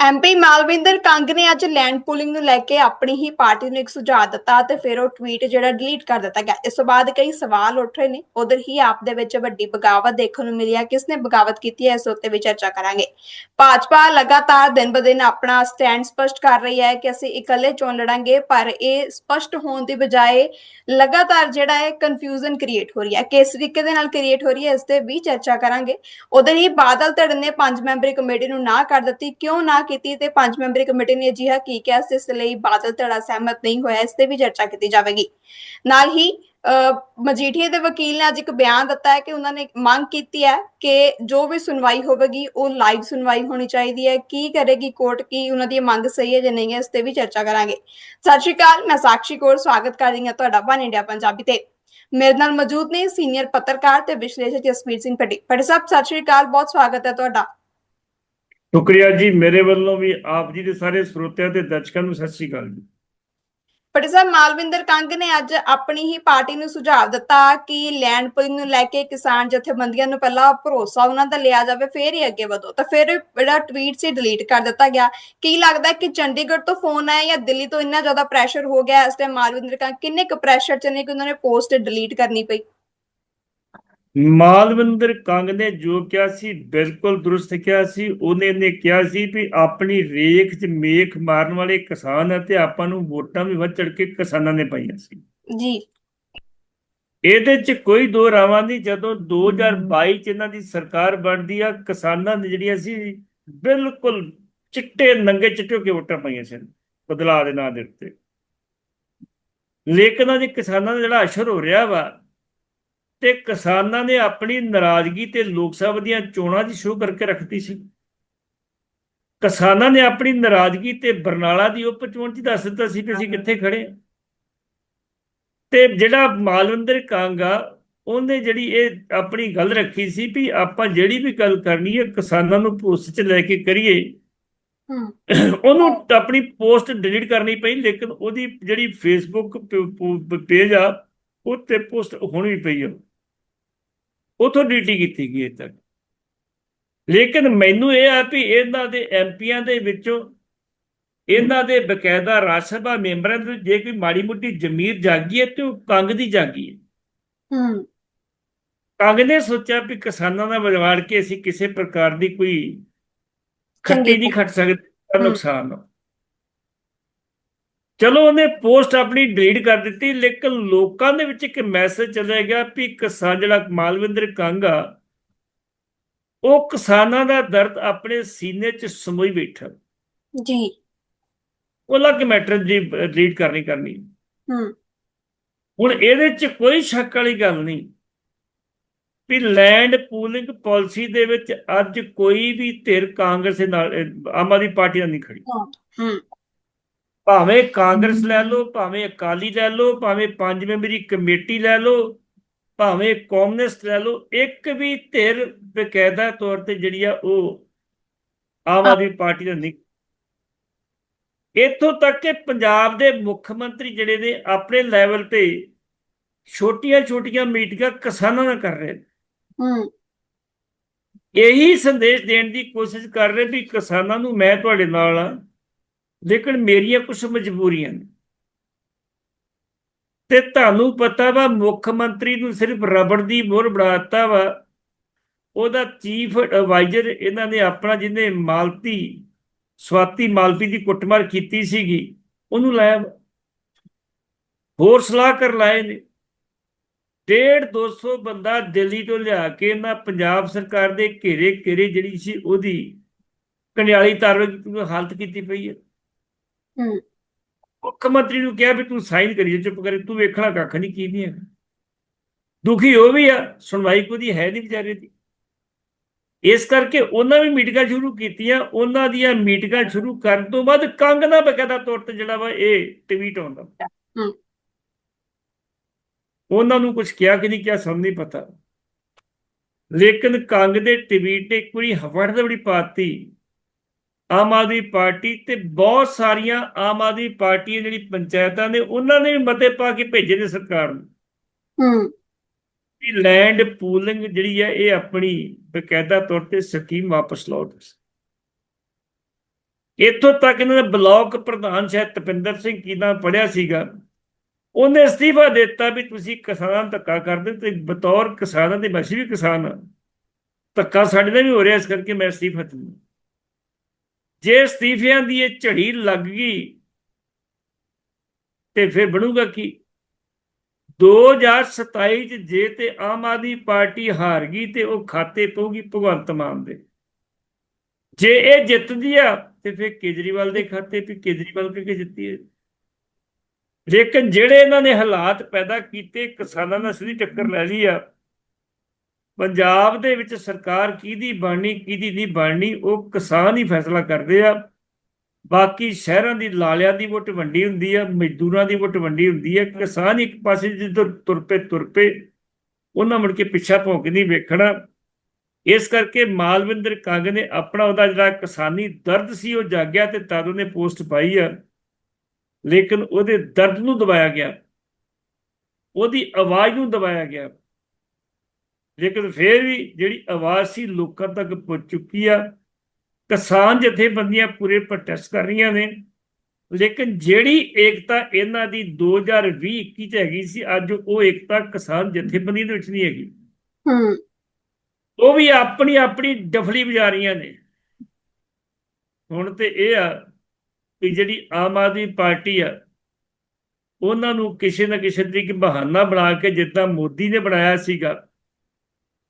MP Malvinder Kang ਨੇ ਅੱਜ land pooling ਨੂੰ ਲੈ ਕੇ ਆਪਣੀ ਹੀ ਪਾਰਟੀ ਨੂੰ ਇੱਕ ਸੁਝਾਅ ਦਿੱਤਾ ਤੇ ਫਿਰ ਉਹ ਟਵੀਟ ਜਿਹੜਾ ਡਿਲੀਟ ਕਰ ਦਿੱਤਾ ਗਿਆ। ਇਸ ਤੋਂ ਬਾਅਦ ਕਈ ਸਵਾਲ ਉੱਠ ਰਹੇ ਨੇ। ਉਧਰ ਹੀ ਆਪ ਦੇ ਵਿੱਚ ਵੱਡੀ ਬਗਾਵਤ ਦੇਖਣ ਨੂੰ ਮਿਲੀ ਹੈ। ਕਿਸ ਨੇ ਬਗਾਵਤ ਕੀਤੀ ਹੈ, ਇਸ ਉੱਤੇ ਵੀ ਚਰਚਾ ਕਰਾਂਗੇ। ਭਾਜਪਾ ਲਗਾਤਾਰ ਦਿਨ ਬ ਦਿਨ ਆਪਣਾ ਸਟੈਂਡ ਸਪਸ਼ਟ ਕਰ ਰਹੀ ਹੈ ਕਿ ਅਸੀਂ ਇਕੱਲੇ ਚੋਣ ਲੜਾਂਗੇ, ਪਰ ਇਹ ਸਪਸ਼ਟ ਹੋਣ ਦੀ ਬਜਾਏ ਲਗਾਤਾਰ ਜਿਹੜਾ ਹੈ ਕਨਫਿਊਜ਼ਨ ਕ੍ਰੀਏਟ ਹੋ ਰਹੀ ਹੈ। ਕਿਸ ਤਰੀਕੇ ਦੇ ਨਾਲ ਕ੍ਰੀਏਟ ਹੋ ਰਹੀ ਹੈ, ਇਸ ਤੇ ਵੀ ਚਰਚਾ ਕਰਾਂਗੇ। ਉਧਰ ਹੀ ਬਾਦਲ ਧੜ ਨੇ ਪੰਜ ਮੈਂਬਰੀ ਕਮੇਟੀ ਨੂੰ ਨਾ ਕਰ ਦਿੱਤੀ। ਕਿਉਂ ਨਾ ਕੀਤੀ ਤੇ ਪੰਜ ਮੈਂਬਰੀ ਕਮੇਟੀ ਨੇ ਅਜਿਹਾ ਕੀ ਕਿਹਾ ਇਸ ਲਈ ਬਾਦਲ ਧੜਾ ਸਹਿਮਤ ਨਹੀਂ ਹੋਇਆ ਇਸ ਤੇ ਵੀ ਚਰਚਾ ਕੀਤੀ ਜਾਵੇਗੀ। ਨਾਲ ਹੀ ਅਹ, ਦੇ ਵਕੀਲ ਨੇ ਅੱਜ ਇੱਕ ਬਿਆਨ ਦਿੱਤਾ ਹੈ ਕਿ ਉਹਨਾਂ ਨੇ ਮੰਗ ਕੀਤੀ ਹੈ ਕਿ ਜੋ ਵੀ ਸੁਣਵਾਈ ਹੋਵੇਗੀ ਉਹ ਲਾਈਵ ਸੁਣਵਾਈ ਹੋਣੀ ਚਾਹੀਦੀ ਹੈ। ਕੀ ਕਰੇਗੀ ਕੋਰਟ ਕੀ ਉਹਨਾਂ ਦੀ ਮੰਗ ਸਹੀ ਹੈ ਜਾਂ ਨਹੀਂ ਹੈ ਇਸ ਤੇ ਵੀ ਚਰਚਾ ਕਰਾਂਗੇ। ਸਤਿ ਸ਼੍ਰੀ ਅਕਾਲ ਮੈਂ ਸਾਕਸ਼ੀ ਕੌਰ ਸਵਾਗਤ ਕਰ ਰਹੀ ਹਾਂ ਤੁਹਾਡਾ ਵਨ ਇੰਡੀਆ ਪੰਜਾਬੀ ਤੇ। ਮੇਰੇ ਨਾਲ ਮੌਜੂਦ ਨੇ ਸੀਨੀਅਰ ਪੱਤਰਕਾਰ ਤੇ ਵਿਸ਼ਲੇਸ਼ਕ ਜਸਵੀਰ ਸਿੰਘ ਪੱਟੀ ਪੱਟੀ ਸਾਹਿਬ ਸਤਿ ਸ਼੍ਰੀ ਅਕਾਲ ਬਹੁਤ ਸਵਾਗਤ ਹੈ ਤੁਹਾਡਾ। ਸ਼ੁਕਰੀਆ ਜੀ ਮੇਰੇ ਵੱਲੋਂ ਵੀ ਆਪ ਜੀ ਦੇ ਸਾਰੇ ਸਰੋਤਿਆਂ ਤੇ ਦਰਸ਼ਕਾਂ ਨੂੰ ਸਤਿ ਸ੍ਰੀ ਅਕਾਲ ਜੀ। ਪੱਟੀ ਮਾਲਵਿੰਦਰ ਕੰਗ ਨੇ ਅੱਜ ਆਪਣੀ ਹੀ ਪਾਰਟੀ ਨੂੰ ਸੁਝਾਅ ਦਿੱਤਾ ਕਿ ਲੈਂਡ ਪੁਲਿੰਗ ਨੂੰ ਲੈ ਕੇ ਕਿਸਾਨ ਜਥੇਬੰਦੀਆਂ ਨੂੰ ਪਹਿਲਾਂ ਭਰੋਸਾ ਉਹਨਾਂ ਦਾ ਲਿਆ ਜਾਵੇ, ਫੇਰ ਹੀ ਅੱਗੇ ਵਧੋ। ਤਾਂ ਫਿਰ ਜਿਹੜਾ ਟਵੀਟ ਸੀ ਡਿਲੀਟ ਕਰ ਦਿੱਤਾ ਗਿਆ। ਕੀ ਲੱਗਦਾ ਕਿ ਚੰਡੀਗੜ੍ਹ ਤੋਂ ਫੋਨ ਆਇਆ ਜਾਂ ਦਿੱਲੀ ਤੋਂ ਇੰਨਾ ਜ਼ਿਆਦਾ ਪ੍ਰੈਸ਼ਰ ਹੋ ਗਿਆ ਇਸ ਟਾਈਮ ਮਾਲਵਿੰਦਰ ਕੰਗ? ਕਿੰਨੇ ਕੁ ਪ੍ਰੈਸ਼ਰ ਚ ਨੇ ਕਿ ਉਹਨਾਂ ਨੇ ਪੋਸਟ ਡਿਲੀਟ ਕਰਨੀ ਪਈ? ਮਾਲਵਿੰਦਰ ਕੰਗ ਨੇ ਜੋ ਕਿਹਾ ਸੀ ਬਿਲਕੁਲ ਦਰੁਸਤ ਕਿਹਾ ਸੀ। ਉਹਨੇ ਨੇ ਕਿਹਾ ਸੀ ਵੀ ਆਪਣੀ ਰੇਖ 'ਚ ਮੇਖ ਮਾਰਨ ਵਾਲੇ ਕਿਸਾਨ ਅਤੇ ਆਪਾਂ ਨੂੰ ਵੋਟਾਂ ਵੀ ਵੱਧ ਚੜ ਕੇ ਕਿਸਾਨਾਂ ਨੇ ਪਾਈਆਂ ਸੀ। ਜੀ। ਇਹਦੇ 'ਚ ਕੋਈ ਦੋ ਰਾਵਾਂ ਨਹੀਂ। ਜਦੋਂ 2022 'ਚ ਇਹਨਾਂ ਦੀ ਸਰਕਾਰ ਬਣਦੀ ਆ ਕਿਸਾਨਾਂ ਨੇ ਜਿਹੜੀਆਂ ਸੀ ਬਿਲਕੁਲ ਚਿੱਟੇ ਨੰਗੇ ਚਿੱਟੇ ਕੇ ਵੋਟਾਂ ਪਾਈਆਂ ਸੀ ਬਦਲਾਅ ਦੇ ਨਾਂ ਦੇ ਉੱਤੇ। ਲੇਕਿਨ ਅੱਜ ਕਿਸਾਨਾਂ ਦਾ ਜਿਹੜਾ ਅਸ਼ਰ ਹੋ ਰਿਹਾ ਵਾ ਤੇ ਕਿਸਾਨਾਂ ਨੇ ਆਪਣੀ ਨਾਰਾਜ਼ਗੀ ਤੇ ਲੋਕ ਸਭਾ ਦੀਆਂ ਚੋਣਾਂ ਦੀ ਸ਼ੋਅ ਕਰਕੇ ਰੱਖਤੀ ਸੀ। ਕਿਸਾਨਾਂ ਨੇ ਆਪਣੀ ਨਾਰਾਜ਼ਗੀ ਤੇ ਬਰਨਾਲਾ ਦੀ ਉਪ ਚੋਣ 'ਚ ਦੱਸ ਦਿੱਤਾ ਸੀ ਕਿ ਅਸੀਂ ਕਿੱਥੇ ਖੜੇ ਹਾਂ। ਤੇ ਜਿਹੜਾ ਮਾਲਵਿੰਦਰ ਕਾਂਗਾ ਉਹਨੇ ਜਿਹੜੀ ਇਹ ਆਪਣੀ ਗੱਲ ਰੱਖੀ ਸੀ ਵੀ ਆਪਾਂ ਜਿਹੜੀ ਵੀ ਗੱਲ ਕਰਨੀ ਹੈ ਕਿਸਾਨਾਂ ਨੂੰ ਪੋਸਟ 'ਚ ਲੈ ਕੇ ਕਰੀਏ। ਹੂੰ। ਉਹਨੂੰ ਆਪਣੀ ਪੋਸਟ ਡਿਲੀਟ ਕਰਨੀ ਪਈ ਲੇਕਿਨ ਉਹਦੀ ਜਿਹੜੀ ਫੇਸਬੁੱਕ ਪੇਜ ਆ ਉਹ ਤੇ ਪੋਸਟ ਹੋਣੀ ਪਈ ਆ। ਉਥੋਂ ਡਿਲੀਟ ਕੀਤੀ ਗਈ ਇਹ ਤੱਕ ਲੇਕਿਨ ਮੈਨੂੰ ਇਹ ਆ ਵੀ ਇਹਨਾਂ ਦੇ ਐਮਪੀਆਂ ਦੇ ਵਿੱਚੋਂ ਇਹਨਾਂ ਦੇ ਬਕਾਇਦਾ ਰਾਜ ਸਭਾ ਮੈਂਬਰਾਂ ਦੇ ਜੇ ਕੋਈ ਮਾੜੀ ਮੋਟੀ ਜ਼ਮੀਰ ਜਾਗੀ ਹੈ ਤੇ ਉਹ ਕੰਗ ਦੀ ਜਾਗੀ ਹੈ ਹੂੰ ਕੰਗ ਨੇ ਸੋਚਿਆ ਵੀ ਕਿਸਾਨਾਂ ਦਾ ਵਿਗਾੜ ਕੇ ਅਸੀਂ ਕਿਸੇ ਪ੍ਰਕਾਰ ਦੀ ਕੋਈ ਖੱਟੀ ਨਹੀਂ ਖੱਟ ਸਕਦੇ। ਨੁਕਸਾਨ ਆ। ਚਲੋ ਉਹਨੇ ਪੋਸਟ ਆਪਣੀ ਡਿਲੀਟ ਕਰ ਦਿੱਤੀ ਲੇਕਿਨ ਲੋਕਾਂ ਦੇ ਵਿੱਚ ਇੱਕ ਮੈਸੇਜ ਚੱਲਿਆ ਗਿਆ ਵੀ ਕਿਸਾਨ ਜਿਹੜਾ ਮਾਲਵਿੰਦਰ ਕੰਗ ਉਹ ਕਿਸਾਨਾਂ ਦਾ ਦਰਦ ਆਪਣੇ ਸੀਨੇ 'ਚ ਸਮੋਈ ਬੈਠਾ। ਜੀ। ਉਹ ਅਲੱਗ ਮੈਟਰ ਦੀ ਡਿਲੀਟ ਕਰਨੀ ਕਰਨੀ। ਹੂੰ। ਹੁਣ ਇਹਦੇ 'ਚ ਕੋਈ ਸ਼ੱਕ ਵਾਲੀ ਗੱਲ ਨਹੀਂ ਵੀ ਲੈਂਡ ਪੂਲਿੰਗ ਪਾਲਿਸੀ ਦੇ ਵਿੱਚ ਅੱਜ ਕੋਈ ਵੀ ਧਿਰ ਕਾਂਗਰਸ ਨਾਲ ਆਮ ਆਦਮੀ ਪਾਰਟੀ ਨਾਲ ਨਹੀਂ ਖੜੀ। ਹੂੰ। ਭਾਵੇਂ ਕਾਂਗਰਸ ਲੈ ਲਓ ਭਾਵੇਂ ਅਕਾਲੀ ਲੈ ਲਓ ਭਾਵੇਂ ਪੰਜ ਮੈਂਬਰੀ ਕਮੇਟੀ ਲੈ ਲਓ ਭਾਵੇਂ ਕਮਿਊਨਿਸਟ ਲੈ ਲਓ ਇੱਕ ਵੀ ਧਿਰ ਬਕਾਇਦਾ ਤੌਰ ਤੇ ਜਿਹੜੀ ਆ ਉਹ ਆਮ ਆਦਮੀ ਪਾਰਟੀ ਦਾ ਨਹੀਂ। ਇੱਥੋਂ ਤੱਕ ਕਿ ਪੰਜਾਬ ਦੇ ਮੁੱਖ ਮੰਤਰੀ ਜਿਹੜੇ ਨੇ ਆਪਣੇ ਲੈਵਲ ਤੇ ਛੋਟੀਆਂ-ਛੋਟੀਆਂ ਮੀਟਿੰਗਾਂ ਕਿਸਾਨਾਂ ਨਾਲ ਕਰ ਰਹੇ ਨੇ। ਹੂੰ। ਇਹੀ ਸੰਦੇਸ਼ ਦੇਣ ਦੀ ਕੋਸ਼ਿਸ਼ ਕਰ ਰਹੇ ਵੀ ਕਿਸਾਨਾਂ ਨੂੰ ਮੈਂ ਤੁਹਾਡੇ ਨਾਲ ਆ ਲੇਕਿਨ ਮੇਰੀਆਂ ਕੁਝ ਮਜਬੂਰੀਆਂ ਨੇ। ਤੇ ਤੁਹਾਨੂੰ ਪਤਾ ਵਾ, ਮੁੱਖ ਮੰਤਰੀ ਨੂੰ ਸਿਰਫ ਰਬੜ ਦੀ ਮੋਹਰ ਬਣਾਤਾ ਵਾ। ਉਹਦਾ ਚੀਫ ਐਡਵਾਈਜ਼ਰ ਇਹਨਾਂ ਨੇ ਆਪਣਾ ਜਿਹਨੇ ਮਾਲਤੀ, ਸਵਾਤੀ ਮਾਲਤੀ ਦੀ ਕੁੱਟਮਾਰ ਕੀਤੀ ਸੀਗੀ, ਉਹਨੂੰ ਲਾਇਆ ਵਾ। ਹੋਰ ਸਲਾਹਕਾਰ ਲਾਏ ਨੇ। ਡੇਢ 200 ਬੰਦਾ ਦਿੱਲੀ ਤੋਂ ਲਿਆ ਕੇ ਇਹਨਾਂ ਪੰਜਾਬ ਸਰਕਾਰ ਦੇ ਘੇਰੇ ਘੇਰੇ ਜਿਹੜੀ ਸੀ ਉਹਦੀ ਕੰਡਿਆਲੀ ਤਾਰਵੇ ਹਾਲਤ ਕੀਤੀ ਪਈ ਹੈ। ਹੂੰ। ਮੁੱਖ ਮੰਤਰੀ ਨੂੰ ਕਿਹਾ ਵੀ ਤੂੰ ਸਾਈਨ ਕਰੀ ਚੁੱਪ ਕਰੇ ਤੂੰ ਵੇਖਣਾ ਕੱਖ ਨਹੀਂ ਕੀ ਨਹੀਂ ਹੈਗਾ ਦੁਖੀ ਉਹ ਵੀ ਆ ਸੁਣਵਾਈ ਕੋਈ ਹੈ ਨਹੀਂ ਵਿਚਾਰੇ ਦੀ। ਇਸ ਕਰਕੇ ਉਹਨਾਂ ਵੀ ਮੀਟਿੰਗਾਂ ਸ਼ੁਰੂ ਕੀਤੀਆਂ ਉਹਨਾਂ ਦੀਆਂ ਮੀਟਿੰਗਾਂ ਸ਼ੁਰੂ ਕਰਨ ਤੋਂ ਬਾਅਦ ਕੰਗ ਨਾ ਬਕਾਇਦਾ ਤੌਰ ਤੇ ਜਿਹੜਾ ਵਾ ਇਹ ਟਵੀਟ ਆਉਂਦਾ ਹੂੰ। ਉਹਨਾਂ ਨੂੰ ਕੁਝ ਕਿਹਾ ਕਿ ਨਹੀਂ ਕਿਹਾ ਸਾਨੂੰ ਨਹੀਂ ਪਤਾ। ਲੇਕਿਨ ਕੰਗ ਦੇ ਟਵੀਟ ਨੇ ਇੱਕ ਵਾਰੀ ਹਫੜ ਦਵੜੀ ਪਾਤੀ। ਆਮ ਆਦਮੀ ਪਾਰਟੀ ਤੇ ਬਹੁਤ ਸਾਰੀਆਂ ਆਮ ਆਦਮੀ ਪਾਰਟੀ ਜਿਹੜੀ ਪੰਚਾਇਤਾਂ ਨੇ ਉਹਨਾਂ ਨੇ ਵੀ ਮਤੇ ਪਾ ਕੇ ਭੇਜੇ ਨੇ ਸਰਕਾਰ ਨੂੰ। ਹੂੰ। ਕਿ ਲੈਂਡ ਪੂਲਿੰਗ ਜਿਹੜੀ ਹੈ ਇਹ ਆਪਣੀ ਬਕਾਇਦਾ ਤੌਰ ਤੇ ਸਕੀਮ ਵਾਪਸ ਲਓ ਇੱਥੋਂ ਤੱਕ ਇਹਨਾਂ ਦਾ ਬਲਾਕ ਪ੍ਰਧਾਨ ਸ਼ਾਇਦ ਤਪਿੰਦਰ ਸਿੰਘ ਕੀ ਨਾਮ ਪੜਿਆ ਸੀਗਾ ਉਹਨੇ ਅਸਤੀਫਾ ਦਿੱਤਾ ਵੀ ਤੁਸੀਂ ਕਿਸਾਨਾਂ ਨੂੰ ਧੱਕਾ ਕਰਦੇ ਤੇ ਬਤੌਰ ਕਿਸਾਨਾਂ ਦੇ ਮੈਂ ਵੀ ਕਿਸਾਨ ਧੱਕਾ ਸਾਡੇ ਨਾਲ ਵੀ ਹੋ ਰਿਹਾ ਇਸ ਕਰਕੇ ਮੈਂ ਅਸਤੀਫਾ ਦਿੰਦਾ। ਜੇ ਅਸਤੀਫਿਆਂ ਦੀ ਇਹ ਝੜੀ ਲੱਗ ਗਈ ਤੇ ਫਿਰ ਬਣੂਗਾ ਕੀ? 2027 ਚ ਜੇ ਤੇ ਆਮ ਆਦਮੀ ਪਾਰਟੀ ਹਾਰ ਗਈ ਤੇ ਉਹ ਖਾਤੇ ਪਊਗੀ ਭਗਵੰਤ ਮਾਨ ਦੇ। ਜੇ ਇਹ ਜਿੱਤਦੀ ਆ ਤੇ ਫਿਰ ਕੇਜਰੀਵਾਲ ਦੇ ਖਾਤੇ, ਵੀ ਕੇਜਰੀਵਾਲ ਕਿਉਂਕਿ ਜਿੱਤੀ ਹੈ। ਲੇਕਿਨ ਜਿਹੜੇ ਇਹਨਾਂ ਨੇ ਹਾਲਾਤ ਪੈਦਾ ਕੀਤੇ, ਕਿਸਾਨਾਂ ਨਾਲ ਸਿੱਧੀ ਟੱਕਰ ਲੈ ਲਈ ਆ। ਪੰਜਾਬ ਦੇ ਵਿੱਚ ਸਰਕਾਰ ਕਿਹਦੀ ਬਣਨੀ, ਕਿਹਦੀ ਨਹੀਂ ਬਣਨੀ, ਉਹ ਕਿਸਾਨ ਹੀ ਫੈਸਲਾ ਕਰਦੇ ਆ। ਬਾਕੀ ਸ਼ਹਿਰਾਂ ਦੀ ਲਾਲਿਆਂ ਦੀ ਵੋਟ ਵੰਡੀ ਹੁੰਦੀ ਆ, ਮਜ਼ਦੂਰਾਂ ਦੀ ਵੋਟ ਵੰਡੀ ਹੁੰਦੀ ਆ, ਕਿਸਾਨ ਇੱਕ ਪਾਸੇ ਜਿੱਧਰ ਤੁਰ ਪਏ ਉਹਨਾਂ ਮੁੜ ਕੇ ਪਿੱਛਾ ਭੌਂਕ ਨਹੀਂ ਵੇਖਣਾ। ਇਸ ਕਰਕੇ ਮਾਲਵਿੰਦਰ ਕੰਗ ਨੇ ਆਪਣਾ ਉਹਦਾ ਜਿਹੜਾ ਕਿਸਾਨੀ ਦਰਦ ਸੀ, ਉਹ ਜਾਗਿਆ ਤੇ ਤਦ ਉਹਨੇ ਪੋਸਟ ਪਾਈ ਆ। ਲੇਕਿਨ ਉਹਦੇ ਦਰਦ ਨੂੰ ਦਬਾਇਆ ਗਿਆ। ਉਹਦੀ ਆਵਾਜ਼ ਨੂੰ ਦਬਾਇਆ ਗਿਆ। ਲੇਕਿਨ ਫਿਰ ਵੀ ਜਿਹੜੀ ਆਵਾਜ਼ ਸੀ ਲੋਕਾਂ ਤੱਕ ਪਹੁੰਚ ਚੁੱਕੀ ਆ। ਕਿਸਾਨ ਜਥੇਬੰਦੀਆਂ ਪੂਰੇ ਪ੍ਰੋਟੈਸਟ ਕਰ ਰਹੀਆਂ ਨੇ। ਲੇਕਿਨ ਜਿਹੜੀ ਏਕਤਾ ਇਹਨਾਂ ਦੀ 2020 21 ਚ ਹੈਗੀ ਸੀ ਅੱਜ ਉਹ ਏਕਤਾ ਕਿਸਾਨ ਜਥੇਬੰਦੀ ਦੇ ਵਿੱਚ ਨਹੀਂ ਹੈਗੀ। ਹੂੰ। ਉਹ ਵੀ ਆਪਣੀ ਆਪਣੀ ਡਫਲੀ ਵਜਾ ਰਹੀਆਂ ਨੇ। ਹੁਣ ਤੇ ਇਹ ਆ ਕਿ ਜਿਹੜੀ ਆਮ ਆਦਮੀ ਪਾਰਟੀ ਆ ਉਹਨਾਂ ਨੂੰ ਕਿਸੇ ਨਾ ਕਿਸੇ ਤਰੀਕੇ ਬਹਾਨਾ ਬਣਾ ਕੇ ਜਿੱਦਾਂ ਮੋਦੀ ਨੇ ਬਣਾਇਆ ਸੀਗਾ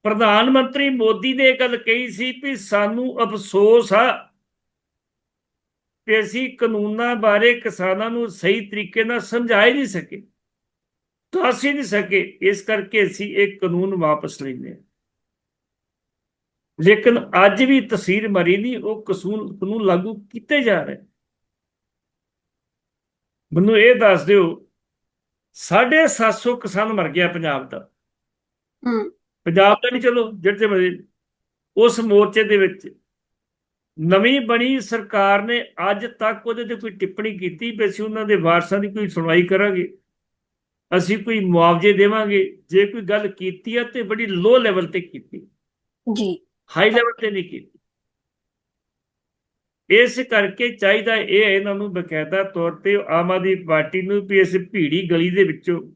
ਪ੍ਰਧਾਨ ਮੰਤਰੀ ਮੋਦੀ ਨੇ ਇਹ ਗੱਲ ਕਹੀ ਸੀ ਕਿ ਸਾਨੂੰ ਅਫਸੋਸ ਆ ਕਿ ਅਸੀਂ ਕਾਨੂੰਨਾਂ ਬਾਰੇ ਕਿਸਾਨਾਂ ਨੂੰ ਸਹੀ ਤਰੀਕੇ ਨਾਲ ਸਮਝਾ ਹੀ ਨਹੀਂ ਸਕੇ, ਦੱਸ ਹੀ ਨਹੀਂ ਸਕੇ। ਇਸ ਕਰਕੇ ਅਸੀਂ ਇਹ ਕਾਨੂੰਨ ਵਾਪਸ ਲੈਂਦੇ ਹਾਂ। ਲੇਕਿਨ ਅੱਜ ਵੀ ਤਸਵੀਰ ਮਰੀ ਨਹੀਂ, ਉਹ ਕਸੂਨ ਕਾਨੂੰਨ ਲਾਗੂ ਕੀਤੇ ਜਾ ਰਹੇ ਮੈਨੂੰ ਇਹ ਦੱਸ ਦਿਓ 750 ਕਿਸਾਨ ਮਰ ਗਿਆ ਪੰਜਾਬ ਦਾ। ਹੂੰ। ਪੰਜਾਬ ਦਾ ਨਹੀਂ ਚਲੋ ਜਿਹੜੇ ਮਰੇ ਉਸ ਮੋਰਚੇ ਦੇ ਵਿੱਚ ਨਵੀਂ ਬਣੀ ਸਰਕਾਰ ਨੇ ਅੱਜ ਤੱਕ ਉਹਦੇ ਤੇ ਕੋਈ ਟਿੱਪਣੀ ਕੀਤੀ ਵੀ ਅਸੀਂ ਉਹਨਾਂ ਦੇ ਵਾਰਸਾਂ ਦੀ ਕੋਈ ਸੁਣਵਾਈ ਕਰਾਂਗੇ। ਅਸੀਂ ਕੋਈ ਮੁਆਵਜ਼ੇ ਦੇਵਾਂਗੇ। ਜੇ ਕੋਈ ਗੱਲ ਕੀਤੀ ਹੈ ਤੇ ਬੜੀ ਲੋ ਲੈਵਲ ਤੇ ਕੀਤੀ। ਜੀ। ਹਾਈ ਲੈਵਲ ਤੇ ਨਹੀਂ ਕੀਤੀ। ਇਸ ਕਰਕੇ ਚਾਹੀਦਾ ਇਹ ਹੈ ਇਹਨਾਂ ਨੂੰ ਬਕਾਇਦਾ ਤੌਰ ਤੇ ਆਮ ਆਦਮੀ ਪਾਰਟੀ ਨੂੰ ਵੀ ਇਸ ਭੀੜੀ ਗਲੀ ਦੇ ਵਿੱਚੋਂ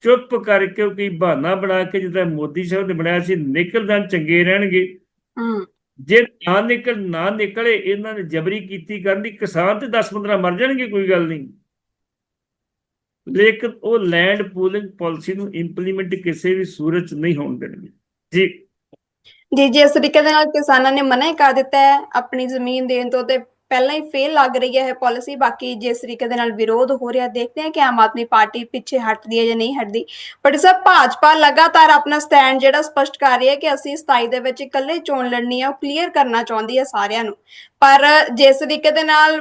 ਚੁੱਪ ਕਰਕੇ ਕੋਈ ਬਹਾਨਾ ਬਣਾ ਕੇ ਜਿੱਦਾਂ ਮੋਦੀ ਸਾਹਿਬ ਨੇ ਬਣਾਇਆ ਸੀ ਨਿਕਲ ਜਾਣ ਚੰਗੇ ਰਹਿਣਗੇ। ਹੂੰ। ਜੇ ਨਾ ਨਿਕਲ ਨਾ ਨਿਕਲੇ ਇਹਨਾਂ ਨੇ ਜਬਰੀ ਕੀਤੀ ਕਰਨ ਦੀ ਕਿਸਾਨ ਤੇ 10-15 ਮਰ ਜਾਣਗੇ ਕੋਈ ਗੱਲ ਨਹੀਂ। ਲੇਕਿਨ ਉਹ ਲੈਂਡ ਪੂਲਿੰਗ ਪਾਲਿਸੀ ਨੂੰ ਇੰਪਲੀਮੈਂਟ ਕਿਸੇ ਵੀ ਸੂਰਤ 'ਚ ਨਹੀਂ ਹੋਣ ਦੇਣਗੇ। ਜੀ। ਜੀ ਜਿਸ ਤਰੀਕੇ ਦੇ ਨਾਲ ਕਿਸਾਨਾਂ ਨੇ ਮਨਾ ਹੀ ਕਰ ਦਿੱਤਾ ਹੈ ਆਪਣੀ ਜ਼ਮੀਨ ਦੇਣ ਤੋਂ ਤੇ ਪਹਿਲਾਂ ਹੀ ਫੇਲ ਲੱਗ ਰਹੀ ਹੈ ਇਹ ਪਾਲਿਸੀ ਬਾਕੀ ਜਿਸ ਤਰੀਕੇ ਦੇ ਨਾਲ ਵਿਰੋਧ ਹੋ ਰਿਹਾ, ਦੇਖਦੇ ਹਾਂ ਕਿ ਆਮ ਆਦਮੀ ਪਾਰਟੀ ਪਿੱਛੇ ਹਟਦੀ ਹੈ ਜਾਂ ਨਹੀਂ ਹਟਦੀ। ਬਟ ਸਰ, ਭਾਜਪਾ ਲਗਾਤਾਰ ਆਪਣਾ ਸਟੈਂਡ ਜਿਹੜਾ ਸਪਸ਼ਟ ਕਰ ਰਹੀ ਹੈ ਕਿ ਅਸੀਂ 27 ਦੇ ਵਿੱਚ ਇਕੱਲੇ ਚੋਣ ਲੜਨੀ ਹੈ, ਉਹ ਕਲੀਅਰ ਕਰਨਾ ਚਾਹੁੰਦੀ ਹੈ ਸਾਰਿਆਂ ਨੂੰ। ਪਰ ਜਿਸ ਤਰੀਕੇ ਦੇ ਨਾਲ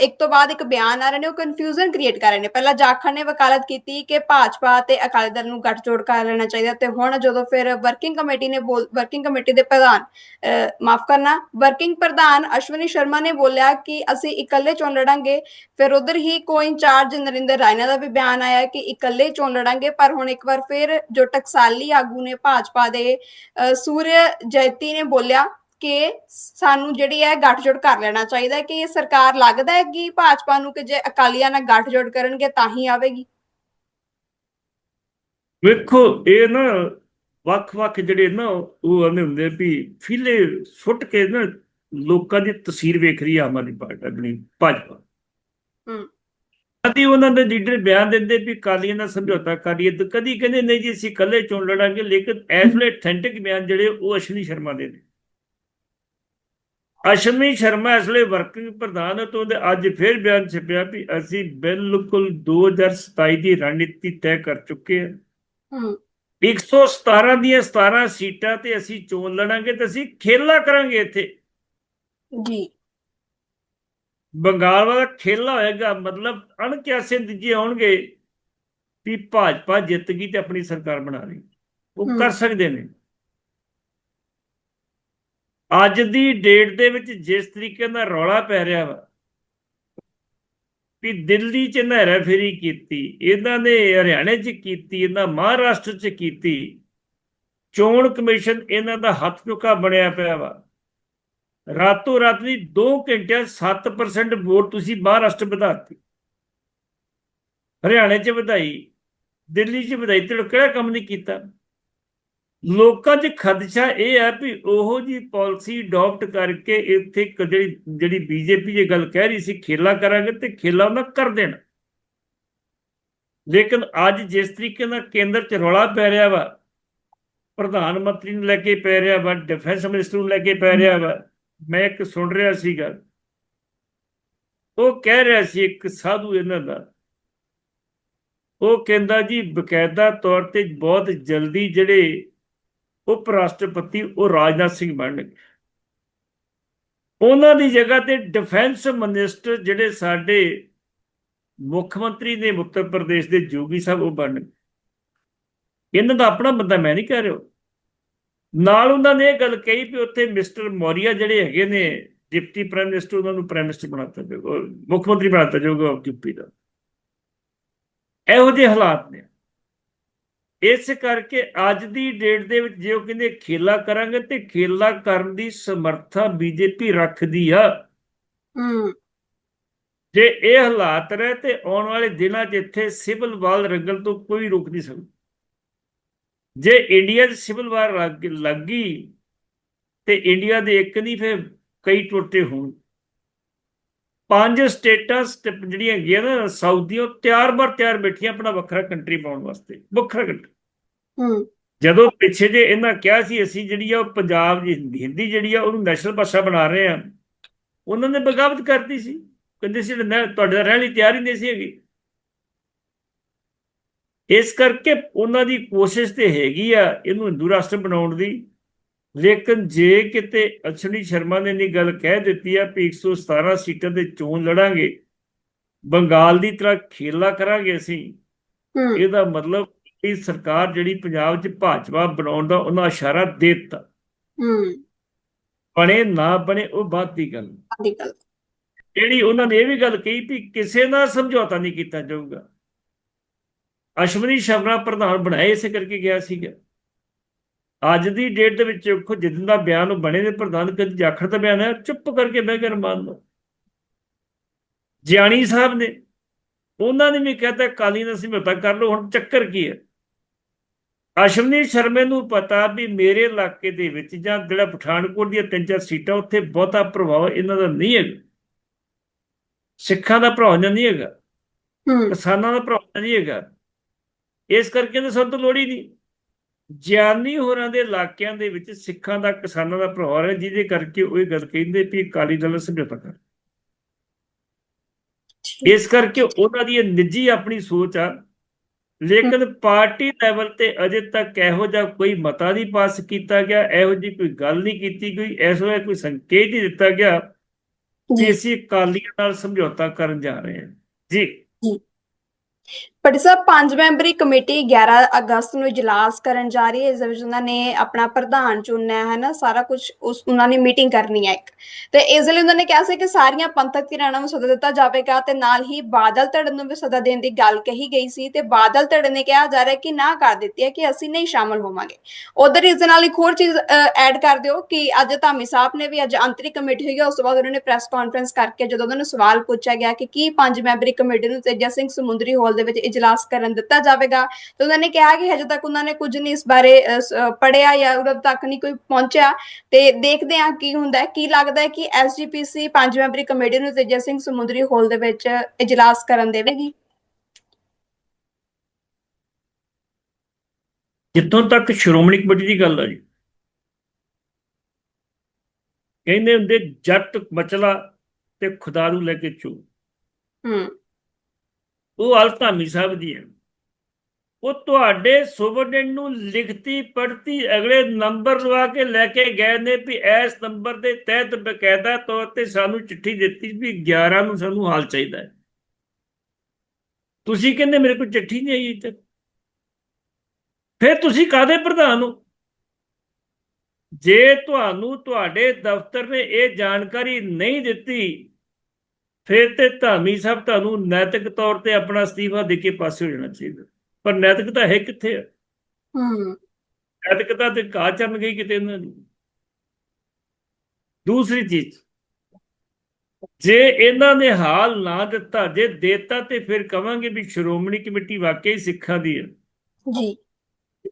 ਇੱਕ ਤੋਂ ਬਾਅਦ ਇੱਕ ਬਿਆਨ ਆ ਰਹੇ ਨੇ, ਉਹ ਕਨਫਿਊਜ਼ਨ ਕ੍ਰੀਏਟ ਕਰ ਰਹੇ ਨੇ। ਪਹਿਲਾਂ ਜਾਖੜ ਨੇ ਵਕਾਲਤ ਕੀਤੀ ਕਿ ਭਾਜਪਾ ਤੇ ਅਕਾਲੀ ਦਲ ਨੂੰ ਗੱਠਜੋੜ ਕਰ ਲੈਣਾ ਚਾਹੀਦਾ ਤੇ ਹੁਣ ਜਦੋਂ ਫਿਰ ਵਰਕਿੰਗ ਕਮੇਟੀ ਨੇ ਬੋਲ ਵਰਕਿੰਗ ਕਮੇਟੀ ਦੇ ਪ੍ਰਧਾਨ ਮਾਫ ਕਰਨਾ ਵਰਕਿੰਗ ਪ੍ਰਧਾਨ ਅਸ਼ਵਨੀ ਸ਼ਰਮਾ ਨੇ ਬੋਲਿਆ ਕਿ ਅਸੀਂ ਇਕੱਲੇ ਚੋਣ ਲੜਾਂਗੇ। ਫਿਰ ਉਧਰ ਹੀ ਕੋ ਇੰਚਾਰਜ ਨਰਿੰਦਰ ਰਾਇਨਾ ਦਾ ਵੀ ਬਿਆਨ ਆਇਆ ਕਿ ਇਕੱਲੇ ਚੋਣ ਲੜਾਂਗੇ, ਪਰ ਹੁਣ ਇੱਕ ਵਾਰ ਫਿਰ ਜੋ ਟਕਸਾਲੀ ਆਗੂ ਨੇ ਭਾਜਪਾ ਦੇ ਸੂਰਯ ਜੈਤੀ ਨੇ ਬੋਲਿਆ ਕਿ ਸਾਨੂੰ ਜਿਹੜੀ ਹੈ ਗੱਠਜੋੜ ਕਰ ਲੈਣਾ ਚਾਹੀਦਾ ਹੈ ਕਿ ਇਹ ਸਰਕਾਰ ਲੱਗਦਾ ਹੈ ਕਿ ਭਾਜਪਾ ਨੂੰ ਕਿ ਜੇ ਅਕਾਲੀਆਂ ਨਾਲ ਗੱਠਜੋੜ ਕਰਨਗੇ ਤਾਂ ਹੀ ਆਵੇਗੀ? ਵੇਖੋ ਇਹ ਨਾ ਵੱਖ-ਵੱਖ ਜਿਹੜੇ ਨਾ ਉਹ ਆਨੇ ਹੁੰਦੇ ਵੀ ਫਿਲੇ ਸੁੱਟ ਕੇ ਨਾ ਲੋਕਾਂ ਦੀ ਤਸਵੀਰ ਵੇਖ ਰਹੀ ਆ ਆਮ ਆਦਮੀ ਪਾਰਟੀ ਆਪਣੀ ਭਾਜਪਾ। ਹੂੰ। ਕਦੀ ਉਹਨਾਂ ਦੇ ਲੀਡਰ ਬਿਆਨ ਦਿੰਦੇ ਵੀ ਕਾਲੀਆਂ ਨਾਲ ਸਮਝੌਤਾ ਕਰੀਏ ਤੇ ਕਦੀ ਕਹਿੰਦੇ ਨਹੀਂ ਜੀ ਅਸੀਂ ਇਕੱਲੇ ਚੋਣ ਲੜਾਂਗੇ ਲੇਕਿਨ ਵੇਲੇ ਅਥੈਂਟਿਕ ਬਿਆਨ ਜਿਹੜੇ ਉਹ ਅਸ਼ਵਨੀ ਸ਼ਰਮਾ ਦੇ ਨੇ। ਅਸ਼ਵਨੀ ਸ਼ਰਮਾ ਇਸ ਵੇਲੇ ਵਰਕਿੰਗ ਪ੍ਰਧਾਨ ਹੈ ਤੇ ਉਹਦੇ ਅੱਜ ਫਿਰ ਬਿਆਨ ਛਪਿਆ ਵੀ ਅਸੀਂ ਬਿਲਕੁਲ 2027 ਦੀ ਰਣਨੀਤੀ ਤੈਅ ਕਰ ਚੁੱਕੇ ਹਾਂ। ਹੂੰ। 117 ਦੀਆਂ 17 ਸੀਟਾਂ ਤੇ ਅਸੀਂ ਚੋਣ ਲੜਾਂਗੇ ਤੇ ਅਸੀਂ ਖੇਲਾ ਕਰਾਂਗੇ ਇੱਥੇ। ਜੀ। ਬੰਗਾਲ ਵਾਲਾ ਖੇਲਾ ਹੋਏਗਾ ਮਤਲਬ ਅਣਕਿਆਸੇ ਨਤੀਜੇ ਆਉਣਗੇ ਵੀ ਭਾਜਪਾ ਜਿੱਤ ਗਈ ਤੇ ਆਪਣੀ ਸਰਕਾਰ ਬਣਾ ਲਈ ਉਹ। ਕਰ ਸਕਦੇ ਨੇ। ਅੱਜ ਦੀ ਡੇਟ ਦੇ ਵਿੱਚ ਜਿਸ ਤਰੀਕੇ ਨਾਲ ਰੌਲਾ ਪੈ ਰਿਹਾ ਵਾ, ਵੀ ਦਿੱਲੀ 'ਚ ਨਹਿਰਾ ਫੇਰੀ ਕੀਤੀ, ਇਹਨਾਂ ਨੇ ਹਰਿਆਣੇ 'ਚ ਕੀਤੀ, ਇਹਨਾਂ ਮਹਾਰਾਸ਼ਟਰ 'ਚ ਕੀਤੀ, ਚੋਣ ਕਮਿਸ਼ਨ ਇਹਨਾਂ ਦਾ ਹੱਥ ਚੁੱਕਾ ਬਣਿਆ ਪਿਆ ਵਾ। ਰਾਤੋਂ ਰਾਤ ਨਹੀਂ 2 ਘੰਟਿਆਂ 7% ਵੋਟ ਤੁਸੀਂ ਮਹਾਰਾਸ਼ਟਰ ਵਧਾਤੀ ਹਰਿਆਣੇ 'ਚ ਵਧਾਈ, ਦਿੱਲੀ 'ਚ ਵਧਾਈ ਤੇ ਕਿਹੜਾ ਕੰਮ ਨਹੀਂ ਕੀਤਾ? ਲੋਕਾਂ 'ਚ ਖਦਸ਼ਾ ਇਹ ਹੈ ਵੀ ਉਹੋ ਜੀ ਪਾਲਿਸੀ ਅਡਾਪਟ ਕਰਕੇ ਇੱਥੇ ਜਿਹੜੀ ਜਿਹੜੀ ਬੀਜੇਪੀ ਇਹ ਗੱਲ ਕਹਿ ਰਹੀ ਸੀ, ਖੇਲਾ ਕਰਾਂਗੇ ਤੇ ਖੇਲਾ ਉਹਨਾਂ ਕਰ ਦੇਣਾ। ਲੇਕਿਨ ਅੱਜ ਜਿਸ ਤਰੀਕੇ ਨਾਲ ਕੇਂਦਰ 'ਚ ਰੌਲਾ ਪੈ ਰਿਹਾ ਵਾ, ਪ੍ਰਧਾਨ ਮੰਤਰੀ ਨੂੰ ਲੈ ਕੇ ਪੈ ਰਿਹਾ ਵਾ ਡਿਫੈਂਸ ਮਿਨਿਸਟਰ ਨੂੰ ਲੈ ਕੇ ਪੈ ਰਿਹਾ ਵਾ, ਮੈਂ ਇੱਕ ਸੁਣ ਰਿਹਾ ਸੀਗਾ। ਉਹ ਕਹਿ ਰਿਹਾ ਸੀ ਇੱਕ ਸਾਧੂ ਇਹਨਾਂ ਦਾ, ਉਹ ਕਹਿੰਦਾ ਜੀ ਬਕਾਇਦਾ ਤੌਰ ਤੇ ਬਹੁਤ ਜਲਦੀ ਜਿਹੜੇ ਉਪ ਰਾਸ਼ਟਰਪਤੀ, ਉਹ ਰਾਜਨਾਥ ਸਿੰਘ ਬਣਨਗੇ ਉਹਨਾਂ ਦੀ ਜਗ੍ਹਾ ਤੇ ਡਿਫੈਂਸ ਮਿਨਿਸਟਰ ਜਿਹੜੇ ਸਾਡੇ ਮੁੱਖ ਮੰਤਰੀ ਨੇ ਉੱਤਰ ਪ੍ਰਦੇਸ਼ ਦੇ ਜੋਗੀ ਸਾਹਿਬ, ਉਹ ਬਣਨਗੇ ਇਹਨਾਂ ਦਾ ਆਪਣਾ ਬੰਦਾ ਮੈਂ ਨਹੀਂ ਕਹਿ ਰਿਹਾ। ਨਾਲ ਉਹਨਾਂ ਨੇ ਇਹ ਗੱਲ ਕਹੀ ਵੀ ਉੱਥੇ ਮਿਸਟਰ ਮੌਰੀਆ ਜਿਹੜੇ ਹੈਗੇ ਨੇ, ਡਿਪਟੀ ਪ੍ਰਾਈਮ ਮਿਨਿਸਟਰ, ਉਹਨਾਂ ਨੂੰ ਪ੍ਰਾਈਮ ਮਿਨਿਸਟਰ ਬਣਾਤਾ ਜਾਊਗਾ ਮੁੱਖ ਮੰਤਰੀ ਬਣਾਤਾ ਜਾਊਗਾ ਯੂਪੀ ਦਾ। ਇਹੋ ਜਿਹੇ ਹਾਲਾਤ ਨੇ। ਇਸ ਕਰਕੇ ਅੱਜ ਦੀ ਡੇਟ ਦੇ ਵਿੱਚ ਜੇ ਉਹ ਕਹਿੰਦੇ ਖੇਲਾ ਕਰਾਂਗੇ ਤੇ ਖੇਲਾ ਕਰਨ ਦੀ ਸਮਰੱਥਾ ਬੀਜੇਪੀ ਰੱਖਦੀ ਆ। ਹੂੰ। ਜੇ ਇਹ ਹਾਲਾਤ ਰਹੇ ਤੇ ਆਉਣ ਵਾਲੇ ਦਿਨਾਂ 'ਚ ਇੱਥੇ ਸਿਵਲ ਵਾਰ ਰੰਗਲ ਤੋਂ ਕੋਈ ਰੋਕ ਨਹੀਂ ਸਕਦਾ। ਜੇ ਇੰਡੀਆ 'ਚ ਸਿਵਲ ਵਾਰ ਲੱਗ ਤੇ ਇੰਡੀਆ ਦੇ ਇੱਕ ਨਹੀਂ ਫਿਰ ਕਈ ਟੁੱਟੇ ਹੋਣ। ਪੰਜ ਸਟੇਟਾਂ ਜਿਹੜੀਆਂ ਹੈਗੀਆਂ ਨਾ ਸਾਊਦੀਆਂ ਉਹ ਤਿਆਰ ਬਰ ਤਿਆਰ ਬੈਠੀਆਂ ਆਪਣਾ ਵੱਖਰਾ ਕੰਟਰੀ ਪਾਉਣ ਵਾਸਤੇ ਵੱਖਰਾ। ਹੂੰ। ਜਦੋਂ ਪਿੱਛੇ ਜੇ ਇਹਨਾਂ ਕਿਹਾ ਸੀ ਅਸੀਂ ਜਿਹੜੀ ਆ ਉਹ ਪੰਜਾਬ ਦੀ ਹਿੰਦੀ ਜਿਹੜੀ ਆ ਉਹਨੂੰ ਨੈਸ਼ਨਲ ਭਾਸ਼ਾ ਬਣਾ ਰਹੇ ਆ ਉਹਨਾਂ ਨੇ ਬਗਾਵਤ ਕਰਤੀ ਸੀ। ਕਹਿੰਦੇ ਸੀ ਤੁਹਾਡੇ ਨਾਲ ਰਹਿਣ ਲਈ ਤਿਆਰ ਹੀ ਨਹੀਂ ਸੀ ਹੈਗੀ। ਇਸ ਕਰਕੇ ਉਹਨਾਂ ਦੀ ਕੋਸ਼ਿਸ਼ ਤੇ ਹੈਗੀ ਆ ਇਹਨੂੰ ਹਿੰਦੂ ਰਾਸ਼ਟਰ ਬਣਾਉਣ ਦੀ। ਲੇਕਿਨ ਜੇ ਕਿਤੇ ਅਸ਼ਵਨੀ ਸ਼ਰਮਾ ਨੇ ਨਹੀਂ ਗੱਲ ਕਹਿ ਦਿੱਤੀ ਆ ਵੀ 117 ਸੀਟਾਂ ਦੇ ਚੋਣ ਲੜਾਂਗੇ ਬੰਗਾਲ ਦੀ ਤਰ੍ਹਾਂ ਖੇਲਾ ਕਰਾਂਗੇ ਅਸੀਂ ਇਹਦਾ ਮਤਲਬ ਇਹ ਸਰਕਾਰ ਜਿਹੜੀ ਪੰਜਾਬ 'ਚ ਭਾਜਪਾ ਬਣਾਉਣ ਦਾ ਉਹਨਾਂ ਇਸ਼ਾਰਾ ਦੇ ਦਿੱਤਾ। ਬਣੇ ਨਾ ਬਣੇ ਉਹ ਬਾਤ ਦੀ ਗੱਲ। ਦੀ ਗੱਲ। ਜਿਹੜੀ ਉਹਨਾਂ ਨੇ ਇਹ ਵੀ ਗੱਲ ਕਹੀ ਵੀ ਕਿਸੇ ਨਾਲ ਸਮਝੌਤਾ ਨਹੀਂ ਕੀਤਾ ਜਾਊਗਾ। ਅਸ਼ਵਨੀ ਸ਼ਰਮਾ ਪ੍ਰਧਾਨ ਬਣਾਏ ਇਸੇ ਕਰਕੇ ਗਿਆ ਸੀਗਾ। ਅੱਜ ਦੀ ਡੇਟ ਦੇ ਵਿੱਚ ਦੇਖੋ ਜਿੱਦਨ ਦਾ ਬਿਆਨ ਉਹ ਬਣੇ ਨੇ ਪ੍ਰਧਾਨ ਕਦੀ ਜਾਖੜ ਦਾ ਬਿਆਨ ਹੈ ਚੁੱਪ ਕਰਕੇ ਬਹਿ ਕੇ ਮੰਨ ਲਓ ਜਿਆਣੀ ਸਾਹਿਬ ਨੇ ਉਹਨਾਂ ਨੇ ਵੀ ਕਹਤਾ ਕਾਲੀ ਨਾਲ ਸਮਝੌਤਾ ਕਰ ਲਓ ਹੁਣ ਚੱਕਰ ਕੀ ਹੈ? ਅਸ਼ਵਨੀ ਸ਼ਰਮੇ ਨੂੰ ਪਤਾ ਵੀ ਮੇਰੇ ਇਲਾਕੇ ਦੇ ਵਿੱਚ ਜਾਂ ਜਿਹੜਾ ਪਠਾਨਕੋਟ ਦੀਆਂ ਤਿੰਨ ਚਾਰ ਸੀਟਾਂ ਉੱਥੇ ਬਹੁਤਾ ਪ੍ਰਭਾਵ ਇਹਨਾਂ ਦਾ ਨਹੀਂ ਹੈਗਾ। ਸਿੱਖਾਂ ਦਾ ਪ੍ਰਭਾਵ ਨਹੀਂ ਹੈਗਾ। ਕਿਸਾਨਾਂ ਦਾ ਪ੍ਰਭਾਵ ਨਹੀਂ ਹੈਗਾ। ਇਸ ਕਰਕੇ ਤਾਂ ਸਾਨੂੰ ਤਾਂ ਲੋੜ ਹੀ ਨਹੀਂ। ਗਿਆਨੀ ਹੋਰਾਂ ਦੇ ਇਲਾਕਿਆਂ ਦੇ ਵਿੱਚ ਸਿੱਖਾਂ ਦਾ ਕਿਸਾਨਾਂ ਦਾ ਪ੍ਰਭਾਵ ਹੈ ਜਿਹਦੇ ਕਰਕੇ ਉਹ ਇਹ ਗੱਲ ਕਹਿੰਦੇ ਵੀ ਅਕਾਲੀ ਦਲ ਸਮਝੌਤਾ ਕਰ ਇਸ ਕਰਕੇ ਉਹਨਾਂ ਦੀ ਇਹ ਨਿੱਜੀ ਆਪਣੀ ਸੋਚ ਆ ਲੇਕਿਨ ਪਾਰਟੀ ਲੈਵਲ ਤੇ ਅਜੇ ਤੱਕ ਇਹੋ ਜਿਹਾ ਕੋਈ ਮਤਾ ਨਹੀਂ ਪਾਸ ਕੀਤਾ ਗਿਆ ਇਹੋ ਜਿਹੀ ਕੋਈ ਗੱਲ ਨਹੀਂ ਕੀਤੀ ਗਈ ਐਸੋ ਜਿਹਾ ਕੋਈ ਸੰਕੇਤ ਨਹੀਂ ਦਿੱਤਾ ਗਿਆ ਕਿ ਅਸੀਂ ਅਕਾਲੀਆਂ ਨਾਲ ਸਮਝੌਤਾ ਕਰਨ ਜਾ ਰਹੇ ਹਾਂ। ਜੀ। ਪਟੀ ਸਾਹਿਬ, ਪੰਜ ਮੈਂਬਰੀ ਕਮੇਟੀ 11 ਅਗਸਤ ਨੂੰ ਇਜਲਾਸ ਕਰਨ ਜਾ ਰਹੀ ਹੈ, ਇਸ ਵਿੱਚ ਉਹਨਾਂ ਨੇ ਆਪਣਾ ਪ੍ਰਧਾਨ ਚੁਣਨਾ ਹੈ ਨਾ, ਸਾਰਾ ਕੁਝ ਉਸ, ਉਹਨਾਂ ਨੇ ਮੀਟਿੰਗ ਕਰਨੀ ਹੈ ਇੱਕ। ਤੇ ਇਸ ਲਈ ਉਹਨਾਂ ਨੇ ਕਿਹਾ ਸੀ ਕਿ ਸਾਰੀਆਂ ਪੰਥਕ ਧਿਰਾਂ ਨੂੰ ਸੱਦਾ ਦਿੱਤਾ ਜਾਵੇਗਾ ਤੇ ਨਾਲ ਹੀ ਬਾਦਲ ਧੜ ਨੂੰ ਵੀ ਸੱਦਾ ਦੇਣ ਦੀ ਗੱਲ ਕਹੀ ਗਈ ਸੀ ਤੇ ਬਾਦਲ ਧੜ ਨੇ ਕਿਹਾ ਜਾ ਰਿਹਾ ਕਿ ਨਾ ਕਰ ਦਿੱਤੀ ਹੈ ਕਿ ਅਸੀਂ ਨਹੀਂ ਸ਼ਾਮਲ ਹੋਵਾਂਗੇ। ਉਧਰ ਇਸ ਦੇ ਨਾਲ ਇੱਕ ਹੋਰ ਚੀਜ਼ ਐਡ ਕਰ ਦਿਓ ਕਿ ਅੱਜ ਧਾਮੀ ਸਾਹਿਬ ਨੇ ਵੀ ਅੱਜ ਅੰਤਰਿਕ ਕਮੇਟੀ ਹੋਈ ਹੈ, ਉਸ ਤੋਂ ਬਾਅਦ ਉਹਨਾਂ ਨੇ ਪ੍ਰੈਸ ਕਾਨਫਰੰਸ ਕਰਕੇ ਜਦੋਂ ਉਹਨਾਂ ਨੂੰ ਸਵਾਲ ਪੁੱਛਿਆ ਗਿਆ ਕਿ ਕੀ ਪੰਜ ਮੈਂਬਰੀ ਕਮੇਟੀ ਨੂੰ ਤੇਜਾ ਸਿੰਘ ਸਮੁੰਦਰੀ ਹਾਲ ਦੇ ਵਿੱਚ ਇਜਲਾਸ ਕਰਨ ਦਿੱਤਾ ਜਾਵੇਗਾ। ਤੇ ਉਹਨਾਂ ਨੇ ਕਿਹਾ ਕਿ ਹਜੇ ਤੱਕ ਉਹਨਾਂ ਨੇ ਕੁਝ ਨਹੀਂ ਇਸ ਬਾਰੇ ਪੜਿਆ ਜਾਂ ਉਦੋਂ ਤੱਕ ਨਹੀਂ ਕੋਈ ਪਹੁੰਚਿਆ। ਤੇ ਦੇਖਦੇ ਹਾਂ ਕੀ ਹੁੰਦਾ ਕੀ ਲੱਗਦਾ ਹੈ ਕਿ ਐਸਜੀਪੀਸੀ ਪੰਜ ਮੈਂਬਰੀ ਕਮੇਟੀ ਨੂੰ ਤੇਜਾ ਸਿੰਘ ਸਮੁੰਦਰੀ ਹਾਲ ਦੇ ਵਿੱਚ ਇਜਲਾਸ ਕਰਨ ਦੇਵੇਗੀ? ਜਿੱਥੋਂ ਤੱਕ ਸ਼੍ਰੋਮਣੀ ਕਮੇਟੀ ਦੀ ਗੱਲ ਆ ਜੀ। ਕਹਿੰਦੇ ਹੁੰਦੇ ਜੱਟ ਮਚਲਾ ਤੇ ਖੁਦਾ ਨੂੰ ਲੈ ਕੇ ਚੋ। ਹੂੰ। ਉਹ ਅਲਤਾਮੀ ਸਾਹਿਬ ਦੀ ਹੈ। ਉਹ ਤੁਹਾਡੇ ਸੁਬਰਡੈਂਟ ਨੂੰ ਲਿਖਤੀ ਪੜਤੀ ਅਗਲੇ ਨੰਬਰ ਲਵਾ ਕੇ ਲੈ ਕੇ ਗਏ ਨੇ ਵੀ ਇਸ ਨੰਬਰ ਦੇ ਤਹਿਤ ਬਕਾਇਦਾ ਤੌਰ ਤੇ ਸਾਨੂੰ ਚਿੱਠੀ ਦਿੱਤੀ ਵੀ 11 ਨੂੰ ਸਾਨੂੰ ਹਾਲ ਚਾਹੀਦਾ ਹੈ। ਤੁਸੀਂ ਕਹਿੰਦੇ ਮੇਰੇ ਕੋਲ ਚਿੱਠੀ ਨਹੀਂ ਆਈ ਇੱਥੇ ਫਿਰ ਤੁਸੀਂ ਕਾਦੇ ਪ੍ਰਧਾਨ ਹੋ? ਜੇ ਤੁਹਾਨੂੰ ਤੁਹਾਡੇ ਦਫ਼ਤਰ ਨੇ ਇਹ ਜਾਣਕਾਰੀ ਨਹੀਂ ਦਿੱਤੀ ਫਿਰ ਤੇ ਧਾਮੀ ਸਾਹਿਬ ਤੁਹਾਨੂੰ ਨੈਤਿਕ ਤੌਰ ਤੇ ਆਪਣਾ ਅਸਤੀਫਾ ਦੇ ਕੇ ਪਾਸੇ ਹੋ ਜਾਣਾ ਚਾਹੀਦਾ। ਪਰ ਨੈਤਿਕਤਾ ਹੈ ਕਿੱਥੇ ਹੈ ਹੂੰ। ਨੈਤਿਕਤਾ ਤੇ ਘਾਹ ਚਰਨ ਗਈ ਕਿਤੇ ਇਹਨਾਂ ਦੀ। ਦੂਸਰੀ ਚੀਜ਼ ਜੇ ਇਹਨਾਂ ਨੇ ਹਾਲ ਨਾ ਦਿੱਤਾ ਜੇ ਦੇਤਾ ਤੇ ਫਿਰ ਕਵਾਂਗੇ ਵੀ ਸ਼੍ਰੋਮਣੀ ਕਮੇਟੀ ਵਾਕਈ ਸਿੱਖਾਂ ਦੀ ਹੈ ਜੀ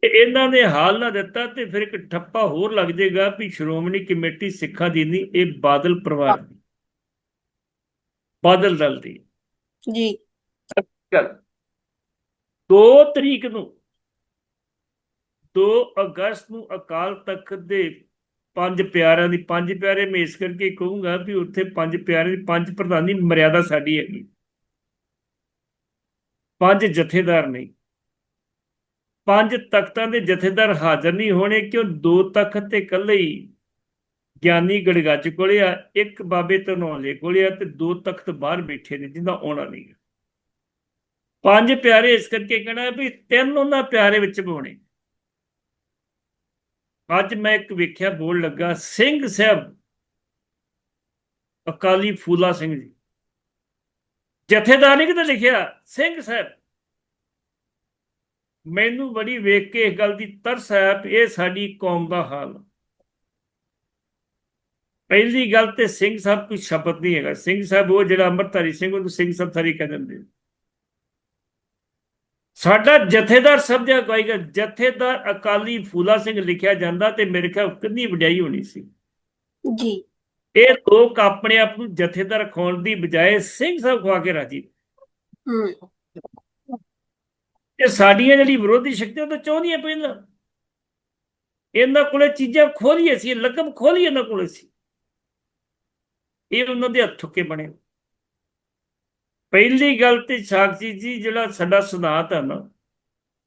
ਇਹਨਾਂ ਨੇ ਹਾਲ ਨਾ ਦਿੱਤਾ ਤੇ ਫਿਰ ਇੱਕ ਠੱਪਾ ਹੋਰ ਲੱਗ ਜਾਏਗਾ ਵੀ ਸ਼੍ਰੋਮਣੀ ਕਮੇਟੀ ਸਿੱਖਾਂ ਦੀ ਨਹੀਂ ਇਹ ਬਾਦਲ ਪਰਿਵਾਰ ਦੀ। ਬਾਦਲ ਦਲ ਦੀ। ਜੀ। ਗੱਲ 2 ਤਰੀਕ ਨੂੰ 2 ਅਗਸਤ ਨੂੰ ਅਕਾਲ ਤਖਤ ਦੇ ਪੰਜ ਪਿਆਰਿਆਂ ਦੀ ਪੰਜ ਪਿਆਰੇ ਮੈਂ ਇਸ ਕਰਕੇ ਕਹੂੰਗਾ ਵੀ ਉੱਥੇ ਪੰਜ ਪਿਆਰੇ ਦੀ ਪੰਜ ਪ੍ਰਧਾਨੀ ਮਰਿਆਦਾ ਸਾਡੀ ਹੈਗੀ। ਪੰਜ ਜਥੇਦਾਰ ਨਹੀਂ। ਪੰਜ ਤਖਤਾਂ ਦੇ ਜਥੇਦਾਰ ਹਾਜ਼ਰ ਨਹੀਂ ਹੋਣੇ ਕਿਉਂ ਦੋ ਤਖਤ ਤੇ ਇਕੱਲੇ ਹੀ ਗਿਆਨੀ ਗੜਗੱਜ ਕੋਲੇ ਆ, ਇੱਕ ਬਾਬੇ ਧਨੌਲੇ ਕੋਲੇ ਆ ਤੇ ਦੋ ਤਖਤ ਬਾਹਰ ਬੈਠੇ ਨੇ, ਜਿੰਦਾ ਆਉਣਾ ਨਹੀਂ ਪੰਜ ਪਿਆਰੇ ਇਸ ਕਰਕੇ ਕਹਿਣਾ ਵੀ ਤਿੰਨ ਉਹਨਾਂ ਪਿਆਰੇ ਵਿੱਚ ਪਾਉਣੇ। ਅੱਜ ਮੈਂ ਇੱਕ ਵੇਖਿਆ, ਬੋਲ ਲੱਗਾ, ਸਿੰਘ ਸਾਹਿਬ, ਅਕਾਲੀ ਫੂਲਾ ਸਿੰਘ ਜੀ। ਜਥੇਦਾਰ ਨੇ ਕਿਤੇ ਲਿਖਿਆ, ਸਿੰਘ ਸਾਹਿਬ, ਮੈਨੂੰ ਬੜੀ ਵੇਖ ਕੇ ਇਸ ਗੱਲ ਦੀ ਤਰਸ ਆਇਆ ਇਹ ਸਾਡੀ ਕੌਮ ਦਾ ਹਾਲ ਪਹਿਲੀ ਗੱਲ ਤੇ ਸਿੰਘ ਸਾਹਿਬ ਕੋਈ ਸ਼ਬਦ ਨਹੀਂ ਹੈਗਾ। ਸਿੰਘ ਸਾਹਿਬ ਉਹ ਜਿਹੜਾ ਅੰਮ੍ਰਿਤਧਾਰੀ ਸਿੰਘ ਉਹਨੂੰ ਸਿੰਘ ਸਾਹਿਬ ਸਾਰੀ ਕਹਿ ਦਿੰਦੇ। ਸਾਡਾ ਜਥੇਦਾਰ ਸਭ ਦਾ ਕਹੇਗਾ ਜਥੇਦਾਰ ਅਕਾਲੀ ਫੂਲਾ ਸਿੰਘ ਲਿਖਿਆ ਜਾਂਦਾ ਤੇ ਮੇਰੇ ਖਿਆਲ ਕਿੰਨੀ ਵਡਿਆਈ ਹੋਣੀ ਸੀ। ਜੀ। ਇਹ ਲੋਕ ਆਪਣੇ ਆਪ ਨੂੰ ਜਥੇਦਾਰ ਖਾਣ ਦੀ ਬਜਾਏ ਸਿੰਘ ਸਾਹਿਬ ਖਵਾ ਕੇ ਰਾਜੀ ਹੂੰ। ਤੇ ਸਾਡੀਆਂ ਜਿਹੜੀ ਵਿਰੋਧੀ ਸ਼ਕਤੀਆਂ ਉਹ ਤਾਂ ਚਾਹੁੰਦੀਆਂ ਪਹਿਲਾਂ ਇਹਨਾਂ ਕੋਲੇ ਚੀਜ਼ਾਂ ਖੋਲੀਏ ਸੀ ਲਕਬ ਖੋਲੀ ਇਹਨਾਂ ਕੋਲੇ ਸੀ। ਇਹ ਉਹਨਾਂ ਦੇ ਹੱਥ ਕੇ ਬਣੇ? ਪਹਿਲੀ ਗੱਲ ਤੇ ਸਾਖੀ ਜੀ ਜਿਹੜਾ ਸਾਡਾ ਸਿਧਾਂਤ ਹੈ ਨਾ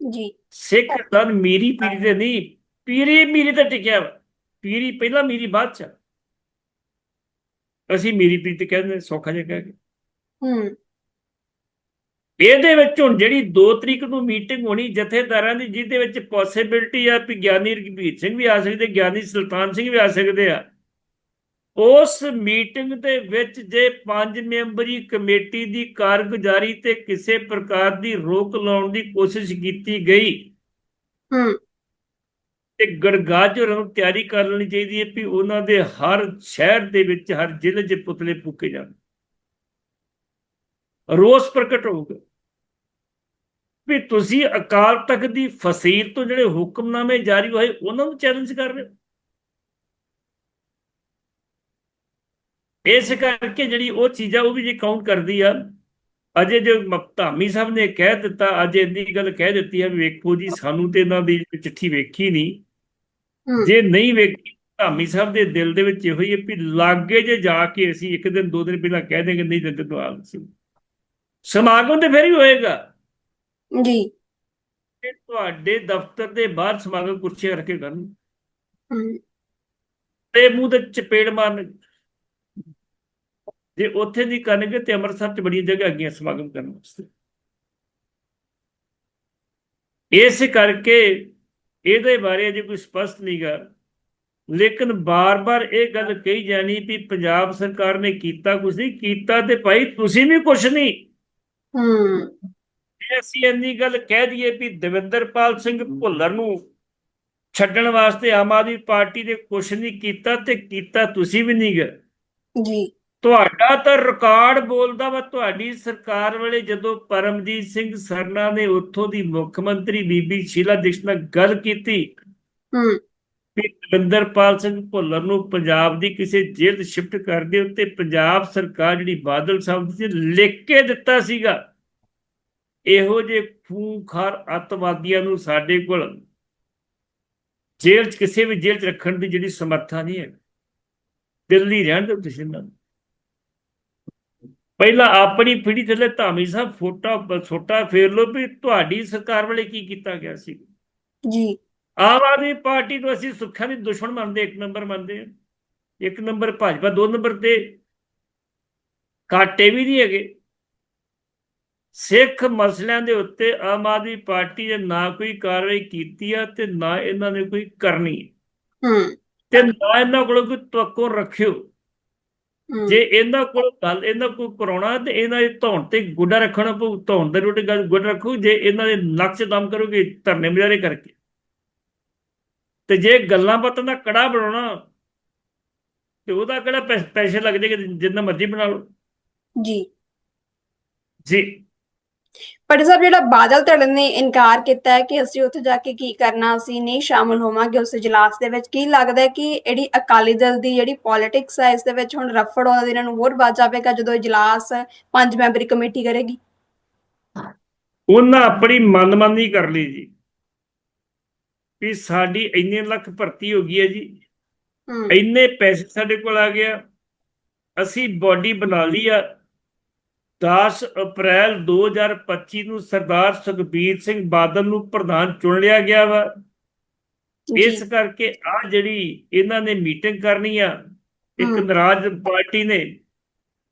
ਜੀ। ਸਿੱਖ ਧਨ ਮੀਰੀ ਪੀਰੀ ਤੇ ਨਹੀਂ ਪੀਰੀ ਮੀਰੀ ਤੇ ਟਿਕਿਆ। ਪੀਰੀ ਪਹਿਲਾਂ ਮੀਰੀ ਬਾਅਦ ਚ ਅਸੀਂ ਮੀਰੀ ਪੀਰੀ ਤੇ ਕਹਿੰਦੇ ਸੌਖਾ ਜਿਹਾ ਕਹਿ ਕੇ। ਹੂੰ। ਇਹਦੇ ਵਿੱਚ ਹੁਣ ਜਿਹੜੀ 2 ਤਰੀਕ ਨੂੰ ਮੀਟਿੰਗ ਹੋਣੀ ਜਥੇਦਾਰਾਂ ਦੀ ਜਿਹਦੇ ਵਿੱਚ ਪੋਸਿਬਿਲਟੀ ਆ ਵੀ ਗਿਆਨੀ ਰਘਬੀਰ ਸਿੰਘ ਵੀ ਆ ਸਕਦੇ ਗਿਆਨੀ ਸੁਲਤਾਨ ਸਿੰਘ ਵੀ ਆ ਸਕਦੇ ਆ। ਉਸ ਮੀਟਿੰਗ ਦੇ ਵਿੱਚ ਜੇ ਪੰਜ ਮੈਂਬਰੀ ਕਮੇਟੀ ਦੀ ਕਾਰਗੁਜ਼ਾਰੀ ਤੇ ਕਿਸੇ ਪ੍ਰਕਾਰ ਦੀ ਰੋਕ ਲਾਉਣ ਦੀ ਕੋਸ਼ਿਸ਼ ਕੀਤੀ ਗਈ ਹੂੰ। ਤੇ ਗੜਗਾਜ ਹੋਰਾਂ ਨੂੰ ਤਿਆਰੀ ਕਰ ਲੈਣੀ ਚਾਹੀਦੀ ਹੈ ਵੀ ਉਹਨਾਂ ਦੇ ਹਰ ਸ਼ਹਿਰ ਦੇ ਵਿੱਚ ਹਰ ਜ਼ਿਲ੍ਹੇ 'ਚ ਪੁਤਲੇ ਫੂਕੇ ਜਾਣ। ਰੋਸ ਪ੍ਰਗਟ ਹੋਊਗਾ ਵੀ ਤੁਸੀਂ ਅਕਾਲ ਤਖਤ ਦੀ ਫਸੀਲ ਤੋਂ ਜਿਹੜੇ ਹੁਕਮਨਾਮੇ ਜਾਰੀ ਹੋਏ ਉਹਨਾਂ ਨੂੰ ਚੈਲੰਜ ਕਰ ਰਹੇ ਹੋ। ਇਸ ਕਰਕੇ ਜਿਹੜੀ ਉਹ ਚੀਜ਼ਾਂ ਉਹ ਵੀ ਜੇ ਕਾਊਂਟ ਕਰਦੀ ਆ ਅਜੇ ਜੋ ਮ- ਧਾਮੀ ਸਾਹਿਬ ਨੇ ਕਹਿ ਦਿੱਤਾ ਅੱਜ ਇੰਨੀ ਗੱਲ ਕਹਿ ਦਿੱਤੀ ਹੈ ਵੀ ਵੇਖੋ ਜੀ ਸਾਨੂੰ ਤੇ ਇਹਨਾਂ ਦੀ ਚਿੱਠੀ ਵੇਖੀ ਨਹੀਂ ਜੇ ਨਹੀਂ ਵੇਖੀ ਧਾਮੀ ਸਾਹਿਬ ਦੇ ਦਿਲ ਦੇ ਵਿੱਚ ਇਹੋ ਹੀ ਹੈ ਵੀ ਲਾਗੇ ਜੇ ਜਾ ਕੇ ਅਸੀਂ ਇੱਕ ਦਿਨ ਦੋ ਦਿਨ ਪਹਿਲਾਂ ਕਹਿ ਦੇਂਗੇ ਨਹੀਂ ਦਿੰਦੇ ਦੁਆ ਸੀ। ਸਮਾਗਮ ਤੇ ਫਿਰ ਹੀ ਹੋਏਗਾ। ਜੀ। ਤੇ ਤੁਹਾਡੇ ਦਫ਼ਤਰ ਦੇ ਬਾਹਰ ਸਮਾਗਮ ਕੁਰਸੀਆਂ ਰੱਖ ਕੇ ਕਰਨ ਤੇ ਮੂੰਹ ਤੇ ਚਪੇੜ ਮਾਰਨ। ਜੇ ਉੱਥੇ ਦੀ ਕਰਨਗੇ ਤੇ ਅੰਮ੍ਰਿਤਸਰ ਚ ਬੜੀਆਂ ਜਗ੍ਹਾ ਹੈਗੀਆਂ ਸਮਾਗਮ ਕਰਨ ਵਾਸਤੇ। ਇਸ ਕਰਕੇ ਇਹਦੇ ਬਾਰੇ ਅਜੇ ਕੋਈ ਸਪਸ਼ਟ ਨਹੀਂਗਾ ਲੇਕਿਨ ਬਾਰ-ਬਾਰ ਇਹ ਗੱਲ ਕਹੀ ਜਾਣੀ ਵੀ ਪੰਜਾਬ ਸਰਕਾਰ ਨੇ ਕੀਤਾ ਕੁਝ ਨਹੀਂ ਕੀਤਾ ਤੇ ਭਾਈ ਤੁਸੀਂ ਵੀ ਕੁਝ ਨਹੀਂ। ਹੂੰ। ਜੇ ਅਸੀਂ ਇੰਨੀ ਗੱਲ ਕਹਿ ਦਈਏ ਵੀ ਦਵਿੰਦਰਪਾਲ ਸਿੰਘ ਭੁੱਲਰ ਨੂੰ ਛੱਡਣ ਵਾਸਤੇ ਆਮ ਆਦਮੀ ਪਾਰਟੀ ਨੇ ਕੁਝ ਨਹੀਂ ਕੀਤਾ ਤੇ ਕੀਤਾ ਤੁਸੀਂ ਵੀ ਨਹੀਂ ਗਏ ਜੀ। ਤੁਹਾਡਾ ਤਾਂ ਰਿਕਾਰਡ ਬੋਲਦਾ ਵਾ ਤੁਹਾਡੀ ਸਰਕਾਰ ਵੇਲੇ ਜਦੋਂ ਪਰਮਜੀਤ ਸਿੰਘ ਸਰਨਾ ਨੇ ਉੱਥੋਂ ਦੀ ਮੁੱਖ ਮੰਤਰੀ ਬੀਬੀ ਸ਼ੀਲਾ ਦੀਕਸ਼ਿਤ ਨਾਲ ਗੱਲ ਕੀਤੀ ਹੂੰ। ਵੀ ਦਵਿੰਦਰਪਾਲ ਸਿੰਘ ਭੁੱਲਰ ਨੂੰ ਪੰਜਾਬ ਦੀ ਕਿਸੇ ਜੇਲ੍ਹ ਸ਼ਿਫਟ ਕਰ ਦਿਓ ਤੇ ਪੰਜਾਬ ਸਰਕਾਰ ਜਿਹੜੀ ਬਾਦਲ ਸਾਹਿਬ ਦੀ ਲਿਖ ਕੇ ਦਿੱਤਾ ਸੀਗਾ ਇਹੋ ਜੇ ਖੂੰਖਾਰ ਅੱਤਵਾਦੀਆਂ ਨੂੰ ਸਾਡੇ ਕੋਲ ਜੇਲ੍ਹ 'ਚ ਕਿਸੇ ਵੀ ਜੇਲ੍ਹ 'ਚ ਰੱਖਣ ਦੀ ਜਿਹੜੀ ਸਮਰੱਥਾ ਨਹੀਂ ਹੈ ਦਿੱਲੀ ਰਹਿਣ ਦਿਓ ਤੁਸੀਂ ਨੂੰ। ਪਹਿਲਾਂ ਆਪਣੀ ਪੀੜ੍ਹੀ ਥੱਲੇ ਧਾਮੀ ਸਾਹਿਬ ਫੋਟਾ ਛੋਟਾ ਫੇਰ ਲਓ ਵੀ ਤੁਹਾਡੀ ਸਰਕਾਰ ਵੇਲੇ ਕੀ ਕੀਤਾ ਗਿਆ ਸੀ। ਜੀ। ਆਮ ਆਦਮੀ ਪਾਰਟੀ ਨੂੰ ਅਸੀਂ ਸੁੱਖਾਂ ਦੀ ਦੁਸ਼ਮਣ ਮੰਨਦੇ ਇੱਕ ਨੰਬਰ ਮੰਨਦੇ ਇੱਕ ਨੰਬਰ ਭਾਜਪਾ ਦੋ ਨੰਬਰ ਤੇ ਕਾਟੇ ਵੀ ਨਹੀਂ ਹੈਗੇ। ਸਿੱਖ ਮਸਲਿਆਂ ਦੇ ਉੱਤੇ ਆਮ ਆਦਮੀ ਪਾਰਟੀ ਨੇ ਨਾ ਕੋਈ ਕਾਰਵਾਈ ਕੀਤੀ ਆ ਤੇ ਨਾ ਇਹਨਾਂ ਨੇ ਕੋਈ ਕਰਨੀ ਹੈ। ਤੇ ਨਾ ਇਹਨਾਂ ਕੋਲ ਕੋਈ ਤਵੱਕੋ ਰੱਖਿਓ। ਜੇ ਇਹਨਾਂ ਕੋਲ ਗੱਲ ਇਹਨਾਂ ਕੋਲ ਕਰਾਉਣਾ ਤੇ ਇਹਨਾਂ ਦੇ ਧੌਣ ਤੇ ਗੁੱਡਾ ਰੱਖਣਾ ਪਊ ਧੌਣ ਦੇ ਰੋਟੇ ਗੱਲ ਗੁੱਡਾ ਰੱਖੋ ਜੇ ਇਹਨਾਂ ਦੇ ਨਕਸ਼ ਦਮ ਕਰੋਗੇ ਧਰਨੇ ਮੁਜ਼ਾਹਰੇ ਕਰਕੇ। ਤੇ ਜੇ ਗੱਲਾਂ ਬਾਤਾਂ ਦਾ ਕੜਾ ਬਣਾਉਣਾ ਤੇ ਉਹਦਾ ਕਿਹੜਾ ਪੈਸੇ ਲੱਗ ਜਾਏਗੇ ਜਿੰਨਾ ਮਰਜ਼ੀ ਬਣਾ ਲਓ। ਜੀ। ਜੀ। ਪਰ ਸਾਹਿਬ ਜਿਹੜਾ ਬਾਦਲ ਧੜੇ ਨੇ ਇਨਕਾਰ ਕੀਤਾ ਹੈ ਕਿ ਅਸੀਂ ਉੱਥੇ ਜਾ ਕੇ ਕੀ ਕਰਨਾ ਅਸੀਂ ਨਹੀਂ ਸ਼ਾਮਲ ਹੋਵਾਂਗੇ ਉਸ ਇਜਲਾਸ ਦੇ ਵਿੱਚ ਕੀ ਲੱਗਦਾ ਹੈ ਕਿ ਜਿਹੜੀ ਅਕਾਲੀ ਦਲ ਦੀ ਜਿਹੜੀ ਪੋਲਿਟਿਕਸ ਹੈ ਇਸ ਦੇ ਵਿੱਚ ਹੁਣ ਰਫੜ ਹੋਣ ਦਾ ਇਹਨਾਂ ਨੂੰ ਹੋਰ ਵੱਧ ਜਾਵੇਗਾ ਜਦੋਂ ਇਜਲਾਸ ਪੰਜ ਮੈਂਬਰੀ ਕਮੇਟੀ ਕਰੇਗੀ? ਉਹਨਾਂ ਆਪਣੀ ਮਨਮਾਨੀ ਕਰ ਲਈ ਜੀ। ਵੀ ਸਾਡੀ ਇੰਨੇ ਲੱਖ ਭਰਤੀ ਹੋ ਗਈ ਹੈ ਜੀ। ਇੰਨੇ ਪੈਸੇ ਸਾਡੇ ਕੋਲ ਆ ਗਿਆ ਅਸੀਂ ਬਾਡੀ ਬਣਾ ਲਈ ਆ। 10 ਅਪ੍ਰੈਲ 2025 ਨੂੰ ਸਰਦਾਰ ਸੁਖਬੀਰ ਸਿੰਘ ਬਾਦਲ ਨੂੰ ਪ੍ਰਧਾਨ ਚੁਣ ਲਿਆ ਗਿਆ ਵਾ। ਇਸ ਕਰਕੇ ਆ ਜਿਹੜੀ ਇਹਨਾਂ ਨੇ ਮੀਟਿੰਗ ਕਰਨੀ ਆ ਇੱਕ। ਨਾਰਾਜ਼ ਪਾਰਟੀ ਨੇ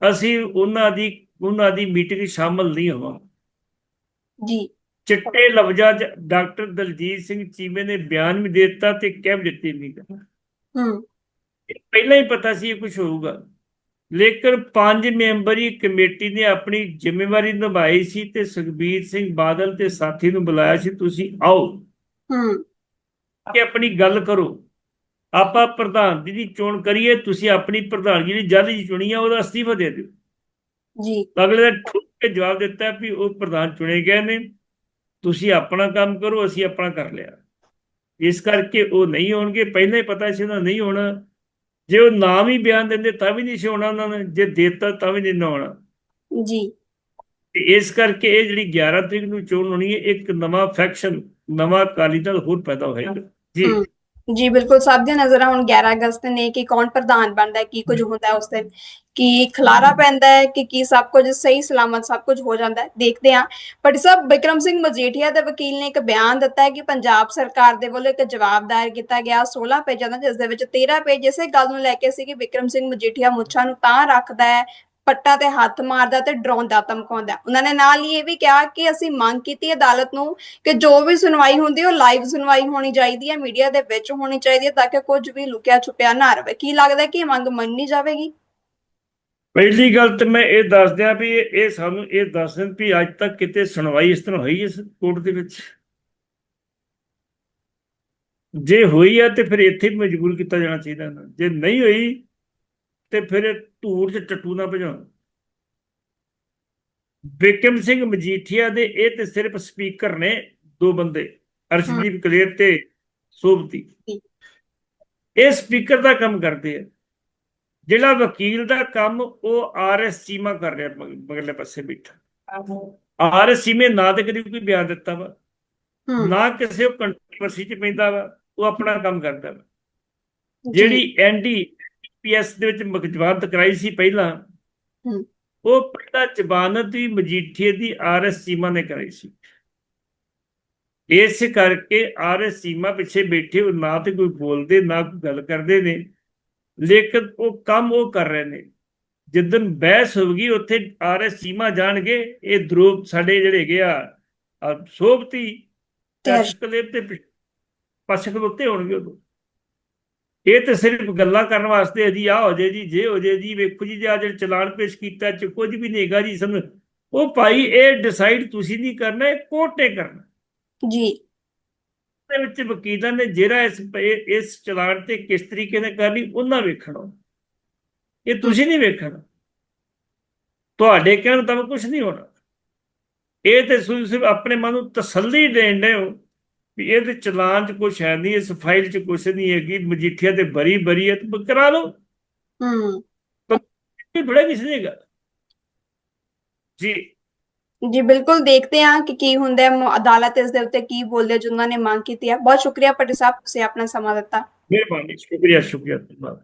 ਅਸੀਂ ਉਹਨਾਂ ਦੀ ਉਹਨਾਂ ਦੀ ਮੀਟਿੰਗ ਸ਼ਾਮਲ ਨਹੀਂ ਹੋਵਾਂ ਜੀ। ਚਿੱਟੇ ਲਫ਼ਜ਼ਾਂ 'ਚ ਡਾਕਟਰ ਦਲਜੀਤ ਸਿੰਘ ਚੀਮੇ ਨੇ ਬਿਆਨ ਵੀ ਦਿੱਤਾ ਤੇ ਕਹਿ ਵੀ ਦਿੱਤੀ ਨਹੀਂ ਹੂੰ। ਪਹਿਲਾਂ ਹੀ ਪਤਾ ਸੀ ਇਹ ਕੁਝ ਹੋਊਗਾ। ਲੇਕਿਨ ਪੰਜ ਮੈਂਬਰੀ ਕਮੇਟੀ ਨੇ ਆਪਣੀ ਜ਼ਿੰਮੇਵਾਰੀ ਨਿਭਾਈ ਸੀ ਤੇ ਸੁਖਬੀਰ ਸਿੰਘ ਬਾਦਲ ਤੇ ਸਾਥੀ ਨੂੰ ਬੁਲਾਇਆ ਸੀ ਤੁਸੀਂ ਆਓ। ਹੂੰ। ਕਿ ਆਪਣੀ ਗੱਲ ਕਰੋ। ਆਪਾਂ ਪ੍ਰਧਾਨ ਦੀ ਚੋਣ ਕਰੀਏ ਤੁਸੀਂ ਆਪਣੀ ਪ੍ਰਧਾਨਗੀ ਦੀ ਜੱਜ ਜੀ ਚੁਣੀ ਆ ਉਹਦਾ ਅਸਤੀਫਾ ਦੇ ਦਿਓ। ਜੀ। ਅਗਲੇ ਨੇ ਠੋਕ ਕੇ ਜਵਾਬ ਦਿੱਤਾ ਵੀ ਉਹ ਪ੍ਰਧਾਨ ਚੁਣੇ ਗਏ ਨੇ। ਤੁਸੀਂ ਆਪਣਾ ਕੰਮ ਕਰੋ ਅਸੀਂ ਆਪਣਾ ਕਰ ਲਿਆ। ਇਸ ਕਰਕੇ ਉਹ ਨਹੀਂ ਹੋਣਗੇ। ਪਹਿਲਾਂ ਹੀ ਪਤਾ ਸੀ ਉਹਨਾਂ ਨਹੀਂ ਹੋਣਾ। ਜੇ ਉਹ ਨਾਮ ਹੀ ਬਿਆਨ ਦਿੰਦੇ ਤਾਂ ਵੀ ਨਹੀਂ ਸੀ ਹੋਣਾ ਉਹਨਾਂ ਨੇ ਜੇ ਦੇਤਾ ਤਾਂ ਵੀ ਨਹੀਂ ਨਾ ਹੋਣਾ ਜੀ ਇਸ ਕਰਕੇ ਇਹ ਜਿਹੜੀ 11 ਤਰੀਕ ਨੂੰ ਚੋਣ ਹੋਣੀ ਹੈ ਇੱਕ ਨਵਾਂ ਫੈਕਸ਼ਨ ਨਵਾਂ ਅਕਾਲੀ ਦਲ ਹੋਰ ਪੈਦਾ ਹੋਏਗਾ। ਜੀ। ਜੀ ਬਿਲਕੁਲ ਸਭ ਦੀਆਂ ਨਜ਼ਰਾਂ ਹੁਣ 11 ਅਗਸਤ ਨੇ ਕਿ ਕੌਣ ਪ੍ਰਧਾਨ ਬਣਦਾ ਹੈ ਕੀ ਕੁਝ ਹੁੰਦਾ ਹੈ ਉਸ ਦਿਨ। ਕੀ ਖਲਾਰਾ ਪੈਂਦਾ ਹੈ ਕਿ ਕੀ ਸਭ ਕੁਝ ਸਹੀ ਸਲਾਮਤ ਸਭ ਕੁਝ ਹੋ ਜਾਂਦਾ ਹੈ ਦੇਖਦੇ ਹਾਂ। ਪਰ ਸਭ ਬਿਕਰਮ ਸਿੰਘ ਮਜੀਠੀਆ ਦੇ ਵਕੀਲ ਨੇ ਇੱਕ ਬਿਆਨ ਦਿੱਤਾ ਹੈ ਕਿ ਪੰਜਾਬ ਸਰਕਾਰ ਦੇ ਵੱਲੋਂ ਇੱਕ ਜਵਾਬ ਦਾਇਰ ਕੀਤਾ ਗਿਆ 16 ਪੇਜਾਂ ਦਾ ਜਿਸ ਦੇ ਵਿੱਚ 13 ਪੇਜ ਇਸੇ ਗੱਲ ਨੂੰ ਲੈ ਕੇ ਸੀ ਕਿ ਬਿਕਰਮ ਸਿੰਘ ਮਜੀਠੀਆ ਮੁੱਛਾਂ ਨੂੰ ਤਾਂ ਰੱਖਦਾ ਹੈ ਪੱਟਾਂ ਤੇ ਹੱਥ ਮਾਰਦਾ ਤੇ ਡਰਾਉਂਦਾ ਧਮਕਾਉਂਦਾ। ਉਹਨਾਂ ਨੇ ਨਾਲ ਹੀ ਇਹ ਵੀ ਕਿਹਾ ਕਿ ਅਸੀਂ ਮੰਗ ਕੀਤੀ ਅਦਾਲਤ ਨੂੰ ਕਿ ਜੋ ਵੀ ਸੁਣਵਾਈ ਹੁੰਦੀ ਉਹ ਲਾਈਵ ਸੁਣਵਾਈ ਹੋਣੀ ਚਾਹੀਦੀ ਹੈ ਮੀਡੀਆ ਦੇ ਵਿੱਚ ਹੋਣੀ ਚਾਹੀਦੀ ਹੈ ਤਾਂ ਕਿ ਕੁਝ ਵੀ ਲੁਕਿਆ ਛੁਪਿਆ ਨਾ ਰਹੇ। ਕੀ ਲੱਗਦਾ ਕਿ ਇਹ ਮੰਗ ਮੰਨੀ ਜਾਵੇਗੀ? ਪਹਿਲੀ ਗੱਲ ਤੇ ਮੈਂ ਇਹ ਦੱਸ ਦਿਆਂ ਵੀ ਇਹ ਸਾਨੂੰ ਇਹ ਦੱਸ ਦੇਣ ਵੀ ਅੱਜ ਤੱਕ ਕਿਤੇ ਸੁਣਵਾਈ ਇਸ ਤਰ੍ਹਾਂ ਹੋਈ ਇਸ ਕੋਰਟ ਦੇ ਵਿੱਚ? ਜੇ ਹੋਈ ਆ ਤੇ ਫਿਰ ਇੱਥੇ ਵੀ ਮਜਬੂਰ ਕੀਤਾ ਜਾਣਾ ਚਾਹੀਦਾ ਨਾ। ਜੇ ਨਹੀਂ ਹੋਈ ਤੇ ਫਿਰ ਧੂੜ 'ਚ ਟੱਟੂ ਨਾ ਭਜਾਉਣ। ਬਿਕਮ ਸਿੰਘ ਮਜੀਠੀਆ ਦੇ ਇਹ ਤੇ ਸਿਰਫ ਸਪੀਕਰ ਨੇ ਦੋ ਬੰਦੇ ਅਰਸ਼ਦੀਪ ਕਲੇਰ ਤੇ ਸੋਭਤੀ। ਇਹ ਸਪੀਕਰ ਦਾ ਕੰਮ ਕਰਦੇ ਆ। ਜਿਹੜਾ ਵਕੀਲ ਦਾ ਕੰਮ ਉਹ ਆਰਐਸ ਚੀਮਾ ਕਰ ਰਿਹਾ ਮਗਰਲੇ ਪਾਸੇ ਬੈਠਾ। ਆਰਐਸ ਚੀਮੇ ਨਾ ਤੇ ਕਦੀ ਕੋਈ ਬਿਆਨ ਦਿੱਤਾ ਵਾ ਨਾ ਕਿਸੇ ਕੰਟਰੋਵਰਸੀ ਚ ਪੈਂਦਾ ਵਾ ਉਹ ਆਪਣਾ ਕੰਮ ਕਰਦਾ ਵਾ। ਜਿਹੜੀ ਐਨਡੀ ਪੀਐਸ ਦੇ ਵਿੱਚ ਜ਼ਮਾਨਤ ਕਰਾਈ ਸੀ ਪਹਿਲਾਂ। ਉਹ ਪਹਿਲਾਂ ਜ਼ਮਾਨਤ ਵੀ ਮਜੀਠੀਏ ਦੀ ਆਰਐਸ ਚੀਮਾ ਨੇ ਕਰਾਈ ਸੀ। ਇਸ ਕਰਕੇ ਆਰਐਸ ਚੀਮਾ ਪਿੱਛੇ ਬੈਠੇ ਉਹ ਨਾ ਤੇ ਕੋਈ ਬੋਲਦੇ ਨਾ ਕੋਈ ਗੱਲ ਕਰਦੇ ਨੇ। ਲੇਕਿਨ ਉਹ ਕੰਮ ਉਹ ਕਰ ਰਹੇ ਨੇ। ਜਿੱਦਨ ਬਹਿਸ ਹੋਊਗੀ ਉੱਥੇ ਆਰਐਸ ਚੀਮਾ ਜਾਣਗੇ ਇਹ ਦਰੋਪ ਸਾਡੇ ਜਿਹੜੇ ਹੈਗੇ ਆ ਆ ਸੋਭਤੀ ਟੈਸਕਲੇਪ ਤੇ ਪਛਕ ਉੱਤੇ ਹੋਣਗੇ ਉਦੋਂ ਇਹ ਤੇ ਸਿਰਫ ਗੱਲਾਂ ਕਰਨ ਵਾਸਤੇ ਹੈ ਜੀ ਆ ਹੋ ਜੇ ਜੀ ਜੇ ਹੋ ਜੇ ਜੀ ਵੇਖੋ ਜੀ ਜੇ ਆ ਜਿਹੜਾ ਚਲਾਨ ਪੇਸ਼ ਕੀਤਾ ਚ ਕੁਝ ਵੀ ਨਹੀਂ ਹੈਗਾ ਜੀ ਸਾਨੂੰ। ਉਹ ਭਾਈ ਇਹ ਡਿਸਾਈਡ ਤੁਸੀਂ ਨਹੀਂ ਕਰਨਾ ਇਹ ਕੋਰਟ ਨੇ ਕਰਨਾ। ਜੀ। ਦੇ ਵਿੱਚ ਵਕੀਲਾਂ ਨੇ ਜਿਹੜਾ ਇਸ ਇਸ ਚਲਾਨ ਤੇ ਕਿਸ ਤਰੀਕੇ ਨਾਲ ਕਰਨੀ ਉਹਨਾਂ ਵੇਖਣਾ ਇਹ ਤੁਸੀਂ ਨਹੀਂ ਵੇਖਣਾ। ਤੁਹਾਡੇ ਕਹਿਣ ਤਾਂ ਕੁਝ ਨਹੀਂ ਹੋਣਾ। ਇਹ ਤੇ ਸਿਰਫ ਆਪਣੇ ਮਨ ਨੂੰ ਤਸੱਲੀ ਦੇਣ ਦੇ ਹੋ ਵੀ ਇਹਦੇ ਚਲਾਨ 'ਚ ਕੁਝ ਹੈ ਨਹੀਂ ਇਸ ਫਾਈਲ 'ਚ ਕੁਝ ਨਹੀਂ ਹੈਗੀ ਮਜੀਠੀਆ ਤੇ ਬਰੀ ਬਰੀ ਹੈ ਤਾਂ ਕਰਾ ਲਓ। ਇਹ ਬੜਾ ਕਿਸ ਨੇਗਾ ਜੀ ਜੀ, ਬਿਲਕੁਲ ਦੇਖਦੇ ਹਾਂ ਕਿ ਕੀ ਹੁੰਦਾ ਹੈ। ਅਦਾਲਤ ਇਸ ਦੇ ਉੱਤੇ ਕੀ ਬੋਲਦੇ ਜਿਨ੍ਹਾਂ ਨੇ ਮੰਗ ਕੀਤੀ ਹੈ। ਬਹੁਤ ਸ਼ੁਕਰੀਆ ਪਟਿਲ ਸਾਹਿਬ, ਤੁਸੀਂ ਆਪਣਾ ਸਮਾਂ ਦਿੱਤਾ। ਮਿਹਰਬਾਨੀ, ਸ਼ੁਕਰੀਆ ਸ਼ੁਕਰੀਆ, ਧੰਨਵਾਦ।